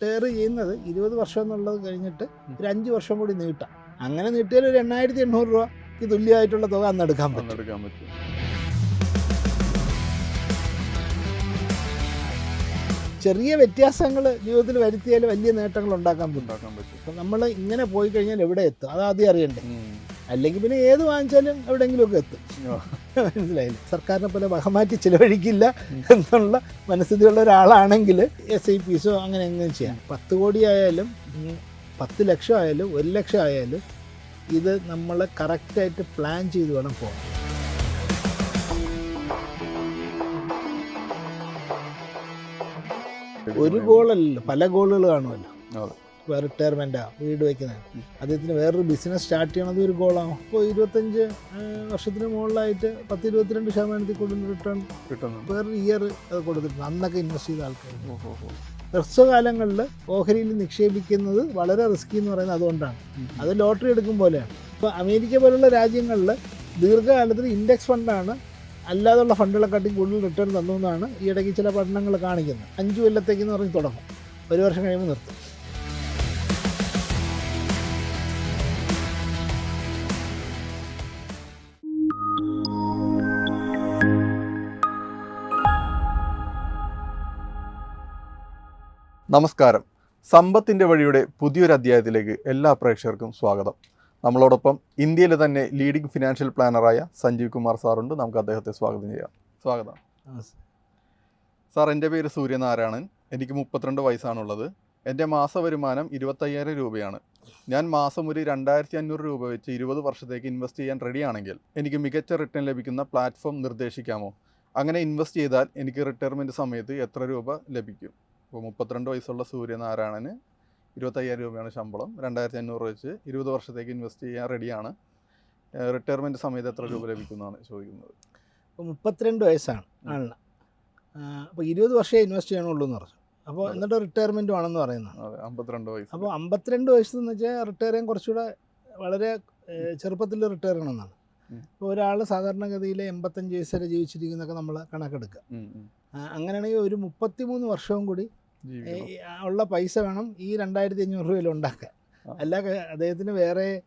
Retire ചെയ്യുന്നത് ഇരുപത് വർഷം എന്നുള്ളത് കഴിഞ്ഞിട്ട് ഒരു അഞ്ച് വർഷം കൂടി നീട്ടാം. അങ്ങനെ നീട്ടിയാൽ ഒരു എണ്ണായിരത്തി എണ്ണൂറ് രൂപയ്ക്ക് തുല്യമായിട്ടുള്ള തുക അന്ന് എടുക്കാൻ പറ്റും. ചെറിയ വ്യത്യാസങ്ങൾ ജീവിതത്തിൽ വരുത്തിയാൽ വലിയ നേട്ടങ്ങൾ ഉണ്ടാക്കാൻ പറ്റും. നമ്മൾ ഇങ്ങനെ പോയി കഴിഞ്ഞാൽ എവിടെ എത്തും? അത് ആദ്യം അറിയണ്ടേ. അല്ലെങ്കിൽ പിന്നെ ഏത് വാങ്ങിച്ചാലും എവിടെയെങ്കിലുമൊക്കെ എത്തും. മനസ്സിലായില്ല? സർക്കാരിനെ പോലെ വഹമാറ്റി ചിലവഴിക്കില്ല എന്നുള്ള മനസ്ഥിതിയുള്ള ഒരാളാണെങ്കിൽ എസ് ഐ പിസോ അങ്ങനെ എങ്ങനെ ചെയ്യാം. പത്ത് കോടി ആയാലും പത്ത് ലക്ഷം ആയാലും ഒരു ലക്ഷം ആയാലും ഇത് നമ്മൾ കറക്റ്റായിട്ട് പ്ലാൻ ചെയ്ത് വേണം പോകാൻ. ഒരു ഗോളല്ലല്ലോ പല ഗോളുകൾ കാണുമല്ലോ. ഇപ്പോൾ വീട് വയ്ക്കുന്നത്. അദ്ദേഹത്തിന് വേറൊരു ബിസിനസ് സ്റ്റാർട്ട് ചെയ്യണത് ഒരു ഗോളാണ് അപ്പോൾ ഇരുപത്തഞ്ച് വർഷത്തിന് മുകളിലായിട്ട് പത്ത് ഇരുപത്തിരണ്ട് ശതമാനത്തിൽ കൂടുതൽ റിട്ടേൺ കിട്ടുന്നു. വേറൊരു ഇയർ അത് കൊടുത്തിട്ടുണ്ട്. അന്നൊക്കെ ഇൻവെസ്റ്റ് ചെയ്ത ആൾക്കാർ. ഹ്രസ്വകാലങ്ങളിൽ ഓഹരിയിൽ നിക്ഷേപിക്കുന്നത് വളരെ റിസ്കി എന്ന് പറയുന്നത് അതുകൊണ്ടാണ്. അത് ലോട്ടറി എടുക്കും പോലെയാണ്. ഇപ്പോൾ അമേരിക്ക പോലുള്ള രാജ്യങ്ങളിൽ ദീർഘകാലത്തിൽ ഇൻഡെക്സ് ഫണ്ടാണ് അല്ലാതുള്ള ഫണ്ടുകളെക്കാട്ടി കൂടുതൽ റിട്ടേൺ തന്നു എന്നാണ് ഈ ഇടയ്ക്ക് ചില പഠനങ്ങൾ കാണിക്കുന്നത്. അഞ്ച് കൊല്ലത്തേക്ക് എന്ന് പറഞ്ഞ് തുടങ്ങും. ഒരു വർഷം കഴിയുമ്പോൾ നിർത്തും. നമസ്കാരം. സമ്പത്തിന്റെ വഴിയുടെ പുതിയൊരു അധ്യായത്തിലേക്ക് എല്ലാ പ്രേക്ഷകർക്കും സ്വാഗതം. നമ്മളോടൊപ്പം ഇന്ത്യയിലെ തന്നെ ലീഡിംഗ് ഫിനാൻഷ്യൽ പ്ലാനറായ സഞ്ജീവ് കുമാർ സാറുണ്ട്. നമുക്ക് അദ്ദേഹത്തെ സ്വാഗതം ചെയ്യാം. സ്വാഗതം. സാർ എന്റെ പേര് സൂര്യനാരായണൻ. എനിക്ക് മുപ്പത്തിരണ്ട് വയസ്സാണുള്ളത്. എന്റെ മാസ വരുമാനം ഇരുപത്തയ്യായിരം രൂപയാണ്. ഞാൻ മാസം ഒരു രണ്ടായിരത്തി അഞ്ഞൂറ് രൂപ വെച്ച് ഇരുപത് വർഷത്തേക്ക് ഇൻവെസ്റ്റ് ചെയ്യാൻ റെഡിയാണെങ്കിൽ എനിക്ക് മികച്ച റിട്ടേൺ ലഭിക്കുന്ന പ്ലാറ്റ്ഫോം നിർദ്ദേശിക്കാമോ? അങ്ങനെ ഇൻവെസ്റ്റ് ചെയ്താൽ എനിക്ക് റിട്ടയർമെന്റ് സമയത്ത് എത്ര രൂപ ലഭിക്കും? ഇപ്പോൾ മുപ്പത്തിരണ്ട് വയസ്സുള്ള സൂര്യനാരായണന് ഇരുപത്തയ്യായിരം രൂപയാണ് ശമ്പളം. രണ്ടായിരത്തി അഞ്ഞൂറ് വെച്ച് ഇരുപത് വർഷത്തേക്ക് ഇൻവെസ്റ്റ് ചെയ്യാൻ റെഡിയാണ് റിട്ടയർമെന്റ് സമയത്ത് എത്ര രൂപ ലഭിക്കുന്നതാണ് ചോദിക്കുന്നത്. അപ്പോൾ മുപ്പത്തിരണ്ട് വയസ്സാണ് ആളിന്. അപ്പോൾ ഇരുപത് വർഷമേ ഇൻവെസ്റ്റ് ചെയ്യണുള്ളൂ എന്ന് പറഞ്ഞു. അപ്പോൾ എന്നിട്ട് റിട്ടയർമെന്റ് ആണെന്ന് പറയുന്നത് അതെ അമ്പത്തിരണ്ട് വയസ്സ്. അപ്പോൾ അമ്പത്തിരണ്ട് വയസ്സ് എന്ന് വെച്ചാൽ റിട്ടയർ ചെയ്യാൻ കുറച്ചുകൂടെ വളരെ ചെറുപ്പത്തിൽ റിട്ടയർ ചെയ്യണമെന്നാണ്. ഇപ്പോൾ ഒരാൾ സാധാരണഗതിയിൽ എൺപത്തഞ്ച് വയസ്സ് വരെ ജീവിച്ചിരിക്കുന്നൊക്കെ നമ്മൾ കണക്കെടുക്കുക. അങ്ങനെയാണെങ്കിൽ ഒരു മുപ്പത്തിമൂന്ന് വർഷവും കൂടി ഉള്ള പൈസ വേണം ഈ രണ്ടായിരത്തി അഞ്ഞൂറ് രൂപയിൽ ഉണ്ടാക്കാൻ. അല്ല അദ്ദേഹത്തിന് വേറെ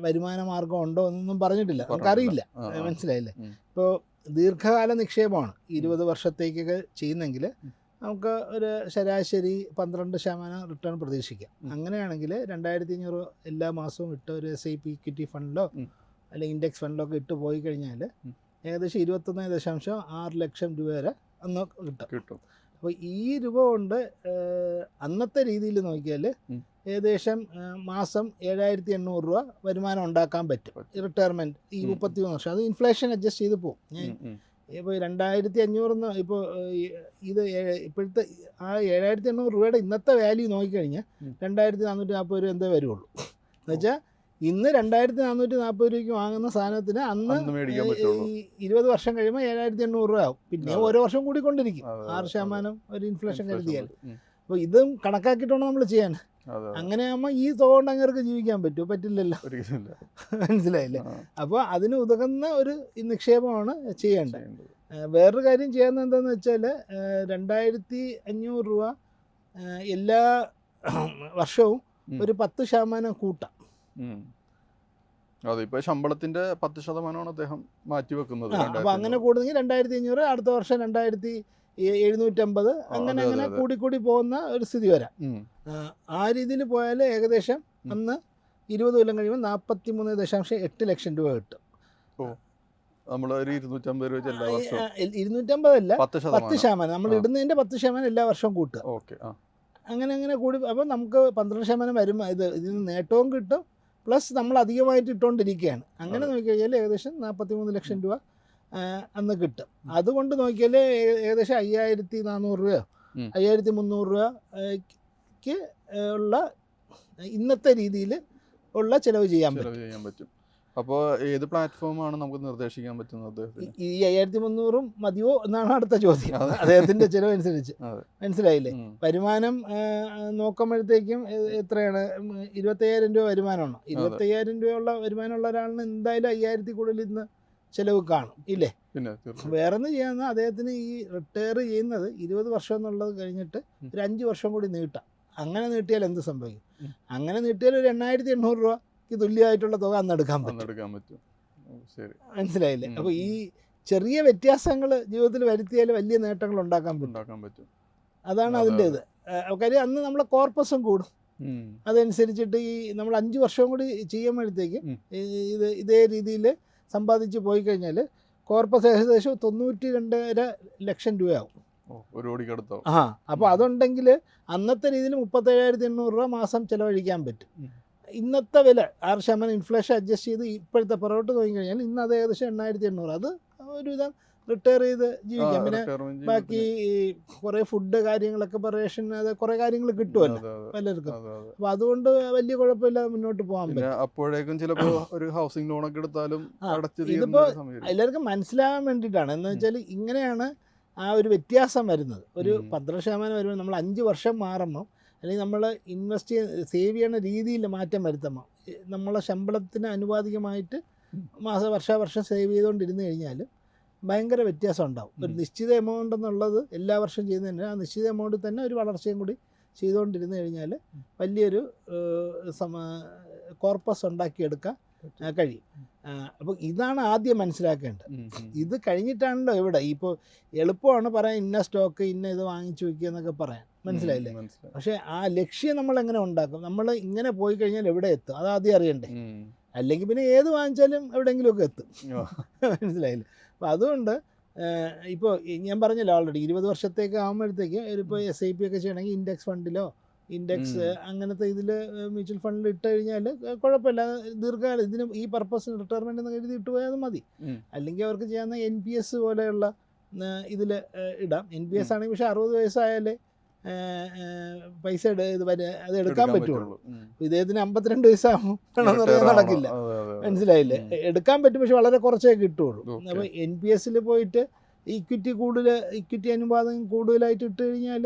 വരുമാന മാർഗം ഉണ്ടോ എന്നൊന്നും പറഞ്ഞിട്ടില്ല. നമുക്കറിയില്ല. മനസ്സിലായില്ലേ. ഇപ്പോൾ ദീർഘകാല നിക്ഷേപമാണ്. ഇരുപത് വർഷത്തേക്കൊക്കെ ചെയ്യുന്നെങ്കിൽ നമുക്ക് ഒരു ശരാശരി പന്ത്രണ്ട് ശതമാനം റിട്ടേൺ പ്രതീക്ഷിക്കാം. അങ്ങനെയാണെങ്കിൽ രണ്ടായിരത്തി അഞ്ഞൂറ് എല്ലാ മാസവും ഇട്ട് ഒരു എസ് ഐ പി ഇക്വിറ്റി ഫണ്ടിലോ അല്ലെങ്കിൽ ഇൻഡെക്സ് ഫണ്ടിലോ ഒക്കെ ഇട്ട് പോയി കഴിഞ്ഞാൽ ഏകദേശം ഇരുപത്തൊന്ന് ദശാംശം ആറ് ലക്ഷം രൂപ വരെ അന്ന് കിട്ടും. കിട്ടും. അപ്പോൾ ഈ രൂപ കൊണ്ട് അന്നത്തെ രീതിയിൽ നോക്കിയാൽ ഏകദേശം മാസം ഏഴായിരത്തി എണ്ണൂറ് രൂപ വരുമാനം ഉണ്ടാക്കാൻ പറ്റും റിട്ടയർമെന്റ് റിട്ടയർമെന്റ് ഈ. മുപ്പത്തി മൂന്ന് വർഷം അത് ഇൻഫ്ലേഷൻ അഡ്ജസ്റ്റ് ചെയ്ത് പോകും. ഇപ്പോൾ രണ്ടായിരത്തി അഞ്ഞൂറെന്ന് ഇപ്പോൾ ഇത് ഇപ്പോഴത്തെ ആ ഏഴായിരത്തി എണ്ണൂറ് രൂപയുടെ ഇന്നത്തെ വാല്യൂ നോക്കിക്കഴിഞ്ഞാൽ. രണ്ടായിരത്തി നാനൂറ്റി നാൽപ്പത് രൂപ എന്തേ വരുള്ളൂ എന്നുവെച്ചാൽ ഇന്ന് രണ്ടായിരത്തി നാനൂറ്റി നാൽപ്പത് രൂപയ്ക്ക് വാങ്ങുന്ന സാധനത്തിന് അന്ന് ഇരുപത് വർഷം കഴിയുമ്പോൾ ഏഴായിരത്തി എണ്ണൂറ് രൂപ ആവും. പിന്നെ ഓരോ വർഷം കൂടിക്കൊണ്ടിരിക്കും. ആറ് ശതമാനം ഒരു ഇൻഫ്ലേഷൻ കരുതിയാൽ. അപ്പോൾ ഇതും കണക്കാക്കിയിട്ടാണ് നമ്മൾ ചെയ്യാൻ. അതെ അതെ. അങ്ങനെ ആകുമ്പോൾ ഈ തുക കൊണ്ട് അങ്ങേർക്ക് ജീവിക്കാൻ പറ്റുമോ? പറ്റില്ലല്ലോ. മനസ്സിലായില്ലേ? അപ്പോൾ അതിന് ഉതകുന്ന ഒരു നിക്ഷേപമാണ് ചെയ്യേണ്ടത്. വേറൊരു കാര്യം ചെയ്യുന്നത് എന്താണെന്ന് വെച്ചാൽ രണ്ടായിരത്തി അഞ്ഞൂറ് രൂപ എല്ലാ വർഷവും ഒരു പത്ത് ശതമാനം കൂട്ടാം. അതെ ഇപ്പൊ ശമ്പളത്തിന്റെ പത്ത് ശതമാനമാണ് അദ്ദേഹം മാറ്റി വെക്കുന്നത് ആ, അപ്പോൾ അങ്ങനെ കൂടുന്നെങ്കിൽ രണ്ടായിരത്തി അഞ്ഞൂറ് അടുത്ത വർഷം രണ്ടായിരത്തി എഴുന്നൂറ്റമ്പത് അങ്ങനെ അങ്ങനെ കൂടിക്കൂടി കൂടി കൂടി പോകുന്ന ഒരു സ്ഥിതി വരാം. ആ, രീതിയിൽ പോയാൽ ഏകദേശം അന്ന് ഇരുപത് കൊല്ലം കഴിയുമ്പോൾ നാൽപ്പത്തി മൂന്ന് ദശാംശം എട്ട് ലക്ഷം രൂപ കിട്ടും. നമ്മൾ ഒരു ഇരുന്നൂറ്റമ്പത് രൂപ എല്ലാ വർഷവും ആ, ഇ- ഇരുന്നൂറ്റമ്പതല്ല പത്ത് ശതമാനം. നമ്മൾ ഇടുന്നതിന്റെ പത്ത് ശതമാനം എല്ലാ വർഷവും കൂട്ടുക. ഓക്കെ അങ്ങനെ അങ്ങനെ കൂടി അപ്പോൾ നമുക്ക് പന്ത്രണ്ട് ശതമാനം വരും. ഇത് ഇതിന് നേട്ടവും കിട്ടും. പ്ലസ് നമ്മൾ അധികമായിട്ട് ഇട്ടുകൊണ്ടിരിക്കുകയാണ് അങ്ങനെ. നോക്കിക്കഴിഞ്ഞാൽ ഏകദേശം നാൽപ്പത്തി മൂന്ന് ലക്ഷം രൂപ അന്ന് കിട്ടും. അതുകൊണ്ട് നോക്കിയാൽ ഏകദേശം അയ്യായിരത്തി നാനൂറ് രൂപയോ. അയ്യായിരത്തി മുന്നൂറ് രൂപയ്ക്ക് ഉള്ള ഇന്നത്തെ രീതിയിൽ ഉള്ള ചെലവ് ചെയ്യാൻ പറ്റും. അപ്പോൾ ഏത് പ്ലാറ്റ്ഫോമാണ് നമുക്ക് നിർദ്ദേശിക്കാൻ പറ്റുന്നത് ഈ- അയ്യായിരത്തി മുന്നൂറും മതിയോ എന്നാണ് അടുത്ത ചോദ്യം. അദ്ദേഹത്തിന്റെ ചിലവ് അനുസരിച്ച്. മനസ്സിലായില്ലേ. വരുമാനം നോക്കുമ്പോഴത്തേക്കും എത്രയാണ്? ഇരുപത്തയ്യായിരം രൂപ വരുമാനമാണ്. ഇരുപത്തയ്യായിരം രൂപയുള്ള വരുമാനമുള്ള ഒരാളിന് എന്തായാലും അയ്യായിരത്തി കൂടുതൽ ഇന്ന് ചിലവ് കാണും. ഇല്ലേ? വേറെ ഒന്ന് ചെയ്യാന്ന് അദ്ദേഹത്തിന് ഈ റിട്ടയർ ചെയ്യുന്നത് ഇരുപത് വർഷം എന്നുള്ളത് കഴിഞ്ഞിട്ട് ഒരു അഞ്ച് വർഷം കൂടി നീട്ടാം. അങ്ങനെ നീട്ടിയാൽ എന്ത് സംഭവിക്കും? അങ്ങനെ നീട്ടിയാൽ ഒരു എണ്ണായിരത്തി എണ്ണൂറ് രൂപയ്ക്ക് തുല്യമായിട്ടുള്ള തുക അന്ന് എടുക്കാൻ പറ്റും. അന്നെടുക്കാൻ പറ്റും. ശരി. മനസ്സിലായില്ലേ? അപ്പൊ അപ്പോൾ ഈ ചെറിയ വ്യത്യാസങ്ങൾ ജീവിതത്തിൽ വരുത്തിയാൽ വലിയ നേട്ടങ്ങൾ ഉണ്ടാക്കാൻ പറ്റും. ഉണ്ടാക്കാൻ പറ്റും. അതാണ് അതിന്റെ ഇത് കാര്യം അന്ന് നമ്മളെ കോർപ്പസും കൂടും. അതനുസരിച്ചിട്ട് ഈ നമ്മൾ അഞ്ച് വർഷവും കൂടി ചെയ്യുമ്പോഴത്തേക്ക് ഇത് ഇതേ രീതിയിൽ സമ്പാദിച്ച് പോയി കഴിഞ്ഞാൽ കോർപ്പസ് ഏകദേശം തൊണ്ണൂറ്റി രണ്ടര ലക്ഷം രൂപയാവും. ഒരു കോടിക്കടുത്തോ ആ അപ്പോൾ അതുണ്ടെങ്കിൽ അന്നത്തെ രീതിയിൽ മുപ്പത്തേഴായിരത്തി എണ്ണൂറ് രൂപ മാസം ചിലവഴിക്കാൻ പറ്റും. ഇന്നത്തെ വില ആറ് ശതമാനം ഇൻഫ്ലേഷൻ അഡ്ജസ്റ്റ് ചെയ്ത് ഇപ്പോഴത്തെ പുറകോട്ട് നോക്കിക്കഴിഞ്ഞാൽ ഇന്ന് അത് ഏകദേശം എണ്ണായിരത്തി എണ്ണൂറ്. അത് ഒരുവിധം റിട്ടയർ ചെയ്ത് ജീവിക്കാം. പിന്നെ ബാക്കി ഈ കുറേ ഫുഡ് കാര്യങ്ങളൊക്കെ റേഷൻ അത് കുറേ കാര്യങ്ങൾ കിട്ടുമല്ലോ പലർക്കും. അപ്പോൾ അതുകൊണ്ട് വലിയ കുഴപ്പമില്ല മുന്നോട്ട് പോകാൻ പറ്റും. അപ്പോഴേക്കും ചിലപ്പോൾ ഒരു ഹൗസിംഗ് ലോൺ ഒക്കെ എടുത്താലും ഇതിപ്പോ. എല്ലാവർക്കും മനസ്സിലാവാൻ വേണ്ടിയിട്ടാണ്. എന്ന് വെച്ചാൽ ഇങ്ങനെയാണ് ആ ഒരു വ്യത്യാസം വരുന്നത്. ഒരു. പന്ത്രണ്ട് ശതമാനം വരുമ്പോൾ നമ്മൾ അഞ്ച് വർഷം മാറുമ്പോൾ അല്ലെങ്കിൽ നമ്മൾ ഇൻവെസ്റ്റ് സേവ് ചെയ്യുന്ന രീതിയിൽ മാറ്റം വരുത്തണം. നമ്മളെ ശമ്പളത്തിന് അനുപാതികമായിട്ട് ഉം. മാസ വർഷാവർഷം സേവ് ചെയ്തുകൊണ്ടിരുന്നു കഴിഞ്ഞാൽ ഭയങ്കര വ്യത്യാസം ഉണ്ടാവും. ഒരു നിശ്ചിത എമൗണ്ട് എന്നുള്ളത് എല്ലാ വർഷവും ചെയ്യുന്നതിന് ആ നിശ്ചിത എമൗണ്ടിൽ തന്നെ ഒരു വളർച്ചയും കൂടി ചെയ്തുകൊണ്ടിരുന്നു കഴിഞ്ഞാൽ വലിയൊരു കോർപ്പസ് ഉണ്ടാക്കിയെടുക്കാൻ കഴിയും. അപ്പോൾ ഇതാണ് ആദ്യം മനസ്സിലാക്കേണ്ടത്. ഇത് കഴിഞ്ഞിട്ടാണല്ലോ ഇവിടെ. ഇപ്പോൾ എളുപ്പമാണ് പറയാൻ ഇന്ന സ്റ്റോക്ക് ഇന്ന ഇത് വാങ്ങിച്ചു വയ്ക്കുക എന്നൊക്കെ പറയാൻ. മനസ്സിലായില്ലേ? പക്ഷേ ആ ലക്ഷ്യം നമ്മൾ എങ്ങനെ ഉണ്ടാക്കും? നമ്മൾ ഇങ്ങനെ പോയി കഴിഞ്ഞാൽ എവിടെ എത്തും? അത് ആദ്യം അറിയണ്ടേ. അല്ലെങ്കിൽ പിന്നെ ഏത് വാങ്ങിച്ചാലും എവിടെയെങ്കിലുമൊക്കെ എത്തും. മനസ്സിലായില്ലേ? അപ്പോൾ അതുകൊണ്ട് ഇപ്പോൾ ഞാൻ പറഞ്ഞല്ലോ ഓൾറെഡി ഇരുപത് വർഷത്തേക്ക് ആകുമ്പോഴത്തേക്ക് ഇപ്പോൾ എസ് ഐ പി ഒക്കെ ചെയ്യണമെങ്കിൽ ഇൻഡെക്സ് ഫണ്ടിലോ ഇൻഡെക്സ് അങ്ങനത്തെ ഇതിൽ മ്യൂച്വൽ ഫണ്ടിൽ ഇട്ട് കഴിഞ്ഞാൽ കുഴപ്പമില്ല. ദീർഘകാല ഇതിന് ഈ പർപ്പസിന് റിട്ടയർമെന്റ് എന്ന് കരുതി ഇട്ട് പോയാൽ മതി. അല്ലെങ്കിൽ അവർക്ക് ചെയ്യാവുന്ന എൻ പി എസ് പോലെയുള്ള ഇതിൽ ഇടാം. എൻ പി എസ് ആണെങ്കിൽ പക്ഷേ അറുപത് വയസ്സായാലേ പൈസ എടു ഇത് വരെ അത് എടുക്കാൻ പറ്റുള്ളൂ. ഇദ്ദേഹത്തിന് അമ്പത്തിരണ്ട് പറയാൻ നടക്കില്ല. മനസ്സിലായില്ലേ? എടുക്കാൻ പറ്റും പക്ഷെ വളരെ കുറച്ചേ കിട്ടുള്ളൂ. അപ്പോൾ എൻ പി എസിൽ പോയിട്ട് ഇക്വിറ്റി കൂടുതൽ ഇക്വിറ്റി അനുപാതം കൂടുതലായിട്ട് ഇട്ട് കഴിഞ്ഞാൽ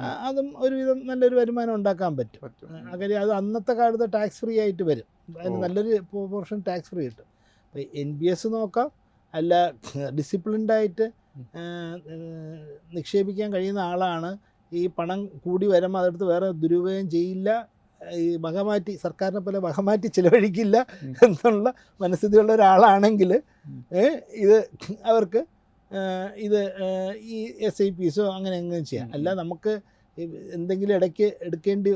അതും ഒരുവിധം നല്ലൊരു വരുമാനം ഉണ്ടാക്കാൻ പറ്റും. അങ്ങനെ കാര്യം അത് അന്നത്തെ കാലത്ത് ടാക്സ് ഫ്രീ ആയിട്ട് വരും. അതിന് നല്ലൊരു പോർഷൻ ടാക്സ് ഫ്രീ കിട്ടും. അപ്പോൾ എൻ ബി എസ് നോക്കാം. അല്ല ഡിസിപ്ലിൻഡ് ആയിട്ട് ഉം. ആ, ആ, നിക്ഷേപിക്കാൻ കഴിയുന്ന ആളാണ്. ഈ പണം കൂടി വരുമ്പോൾ അതെടുത്ത് വേറെ ദുരുപയോഗം ചെയ്യില്ല. ഈ വകമാറ്റി സർക്കാരിനെ പോലെ വകമാറ്റി ചിലവഴിക്കില്ല എന്നുള്ള മനസ്ഥിതിയുള്ള ഒരാളാണെങ്കിൽ ഇത് അവർക്ക് ഇത് ഈ എസ് ഐ പിസോ അങ്ങനെ എങ്ങനെ ചെയ്യാം. അല്ല നമുക്ക് എന്തെങ്കിലും ഇടയ്ക്ക് എടുക്കേണ്ടി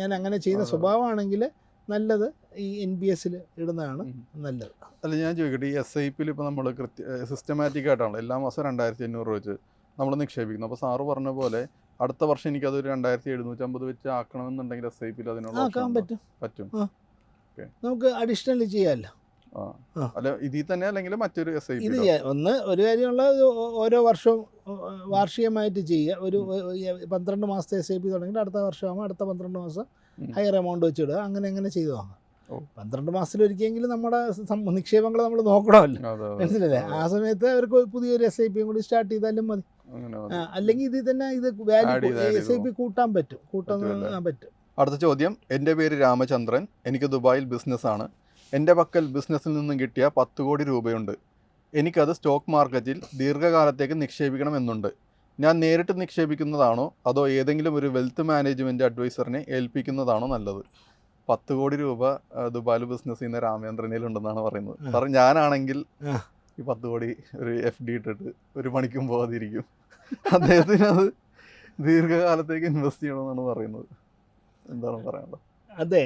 ഞാൻ അങ്ങനെ ചെയ്യുന്ന. സ്വഭാവമാണെങ്കിൽ നല്ലത് ഈ എൻ പി എസിൽ ഇടുന്നതാണ് നല്ലത്. അല്ല ഞാൻ ചോദിക്കട്ടെ ഈ എസ് ഐ പിയിൽ ഇപ്പോൾ നമ്മൾ കൃത്യ സിസ്റ്റമാറ്റിക് ആയിട്ടാണ് എല്ലാ മാസം രണ്ടായിരത്തി അഞ്ഞൂറ് രൂപ വെച്ച് നമ്മൾ നിക്ഷേപിക്കുന്നു. അപ്പോൾ സാറ് പറഞ്ഞ പോലെ അടുത്ത വർഷം എനിക്ക് ഒരു രണ്ടായിരത്തി എഴുന്നൂറ്റമ്പത് വെച്ച് ആക്കണമെന്നുണ്ടെങ്കിൽ എസ് ഐ പിയിൽ അതിനുള്ള പറ്റും. പറ്റും. നമുക്ക് അഡീഷണലി ചെയ്യാമല്ലോ. അല്ല ഇതിൽ തന്നെ അല്ലെങ്കിൽ മറ്റൊരു എസ് ഐ ഇത് ഒന്ന് ഒരു കാര്യമുള്ള ഓരോ വർഷവും വാർഷികമായിട്ട് ചെയ്യുക. ഒരു പന്ത്രണ്ട് മാസത്തെ എസ് ഐ പി തുടങ്ങിയിട്ട് അടുത്ത വർഷമാകുമ്പോൾ അടുത്ത പന്ത്രണ്ട് മാസം. ഹയർ എമൗണ്ട് വെച്ചിടുക. അങ്ങനെ അങ്ങനെ ചെയ്തു വാങ്ങാം പന്ത്രണ്ട് പന്ത്രണ്ട് മാസത്തിലൊരിക്കലെങ്കിലും നമ്മുടെ നിക്ഷേപങ്ങൾ നമ്മൾ നോക്കണമല്ലോ. മനസ്സിലല്ലേ? ആ സമയത്ത് അവർക്ക് പുതിയൊരു എസ് ഐ പിയും കൂടി സ്റ്റാർട്ട് ചെയ്താലും മതി. അല്ലെങ്കിൽ ഇതിൽ തന്നെ ഇത് വാല്യൂ എസ് ഐ പി കൂട്ടാൻ പറ്റും. കൂട്ടാൻ പറ്റും. അടുത്ത ചോദ്യം. എന്റെ പേര് രാമചന്ദ്രൻ. എനിക്ക് ദുബായിൽ ബിസിനസ്സാണ് എന്റെ പക്കൽ ബിസിനസ്സിൽ നിന്നും കിട്ടിയ പത്ത് കോടി രൂപയുണ്ട്. എനിക്കത് സ്റ്റോക്ക് മാർക്കറ്റിൽ ദീർഘകാലത്തേക്ക് നിക്ഷേപിക്കണമെന്നുണ്ട്. ഞാൻ നേരിട്ട് നിക്ഷേപിക്കുന്നതാണോ? അതോ ഏതെങ്കിലും ഒരു വെൽത്ത് മാനേജ്മെന്റ് അഡ്വൈസറിനെ ഏൽപ്പിക്കുന്നതാണോ നല്ലത്? പത്ത് കോടി രൂപ ദുബായിൽ ബിസിനസ് ചെയ്യുന്ന രാമചന്ദ്രനിൽ ഉണ്ടെന്നാണ് പറയുന്നത്. സാറേ ഞാനാണെങ്കിൽ ഈ പത്ത് കോടി ഒരു എഫ് ഡി ഇട്ടിട്ട് ഒരു മണിക്കും പോകാതിരിക്കും. അദ്ദേഹത്തിന് അത് ദീർഘകാലത്തേക്ക് ഇൻവെസ്റ്റ് ചെയ്യണമെന്നാണ് പറയുന്നത്. എന്താണ് പറയാനുള്ളത്? അതെ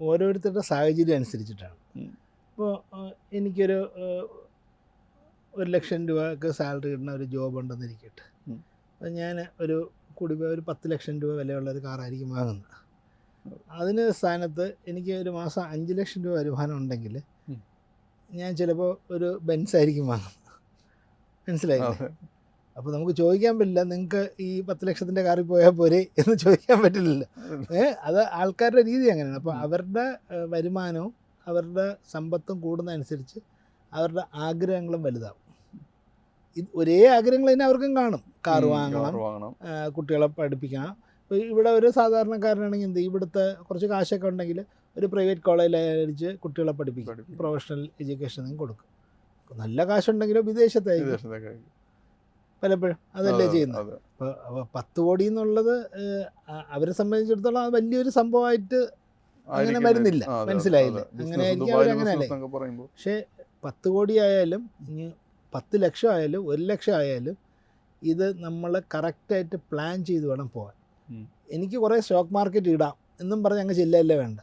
ഓരോരുത്തരുടെ സാഹചര്യം അനുസരിച്ചിട്ടാണ്. ഇപ്പോൾ എനിക്കൊരു ഒരു ലക്ഷം രൂപക്ക് സാലറി കിട്ടുന്ന ഒരു ജോബ് ഉണ്ടെന്നിരിക്കട്ടെ. ഇരിക്കട്ടെ അപ്പം ഞാൻ ഒരു കൂടി ഒരു പത്ത് ലക്ഷം രൂപ വിലയുള്ള ഒരു കാറായിരിക്കും വാങ്ങുന്നത്. അതിന് സ്ഥാനത്ത് എനിക്ക് ഒരു മാസം അഞ്ച് ലക്ഷം രൂപ വരുമാനം ഉണ്ടെങ്കിൽ ഞാൻ ചിലപ്പോൾ ഒരു ബെൻസ് ആയിരിക്കും വാങ്ങുന്നത്. മനസ്സിലായില്ലേ? അതെ. അപ്പോൾ നമുക്ക് ചോദിക്കാൻ പറ്റില്ല. നിങ്ങൾക്ക് ഈ പത്ത് ലക്ഷത്തിന്റെ കാറിൽ പോയാൽ പോരെ എന്ന് ചോദിക്കാൻ പറ്റില്ലല്ലോ. ഏഹ് അത് ആൾക്കാരുടെ രീതി അങ്ങനെയാണ്. അപ്പോൾ അവരുടെ വരുമാനവും അവരുടെ സമ്പത്തും കൂടുന്നതനുസരിച്ച് അവരുടെ ആഗ്രഹങ്ങളും വലുതാവും. ഇത് ഒരേ ആഗ്രഹങ്ങൾ തന്നെ അവർക്കും കാണും. കാർ വാങ്ങണം കാറ് വാങ്ങണം. കുട്ടികളെ പഠിപ്പിക്കണം. ഇവിടെ ഒരു സാധാരണക്കാരനാണെങ്കിൽ എന്ത് ഇവിടുത്തെ കുറച്ച് കാശൊക്കെ ഉണ്ടെങ്കിൽ ഒരു പ്രൈവറ്റ് കോളേജിൽ അയച്ച് കുട്ടികളെ പഠിപ്പിക്കും. പ്രൊഫഷണൽ എഡ്യൂക്കേഷൻ കൊടുക്കും. നല്ല കാശുണ്ടെങ്കിലും വിദേശത്തൊക്കെ പലപ്പോഴും അതല്ലേ അതെ, ചെയ്യുന്നത്. അപ്പൊ അപ്പോൾ പത്ത് കോടി എന്നുള്ളത് അവരെ സംബന്ധിച്ചിടത്തോളം അത് വലിയൊരു സംഭവമായിട്ട് അങ്ങനെ വരുന്നില്ല. മനസ്സിലായില്ല. അങ്ങനെ ആയിരിക്കും ദുബായിലെ അവരങ്ങനെ business എന്നൊക്കെ പറയുമ്പോൾ പക്ഷേ പത്ത് കോടി ആയാലും ഇനി പത്ത് ലക്ഷം ആയാലും ഒരു ലക്ഷം ആയാലും ഇത് നമ്മൾ കറക്റ്റായിട്ട് പ്ലാൻ ചെയ്ത് വേണം പോകാൻ എനിക്ക് കുറേ സ്റ്റോക്ക് മാർക്കറ്റ് ഇടാം എന്നും പറഞ്ഞ് അങ്ങ് ചെല്ലല്ലേ വേണ്ട.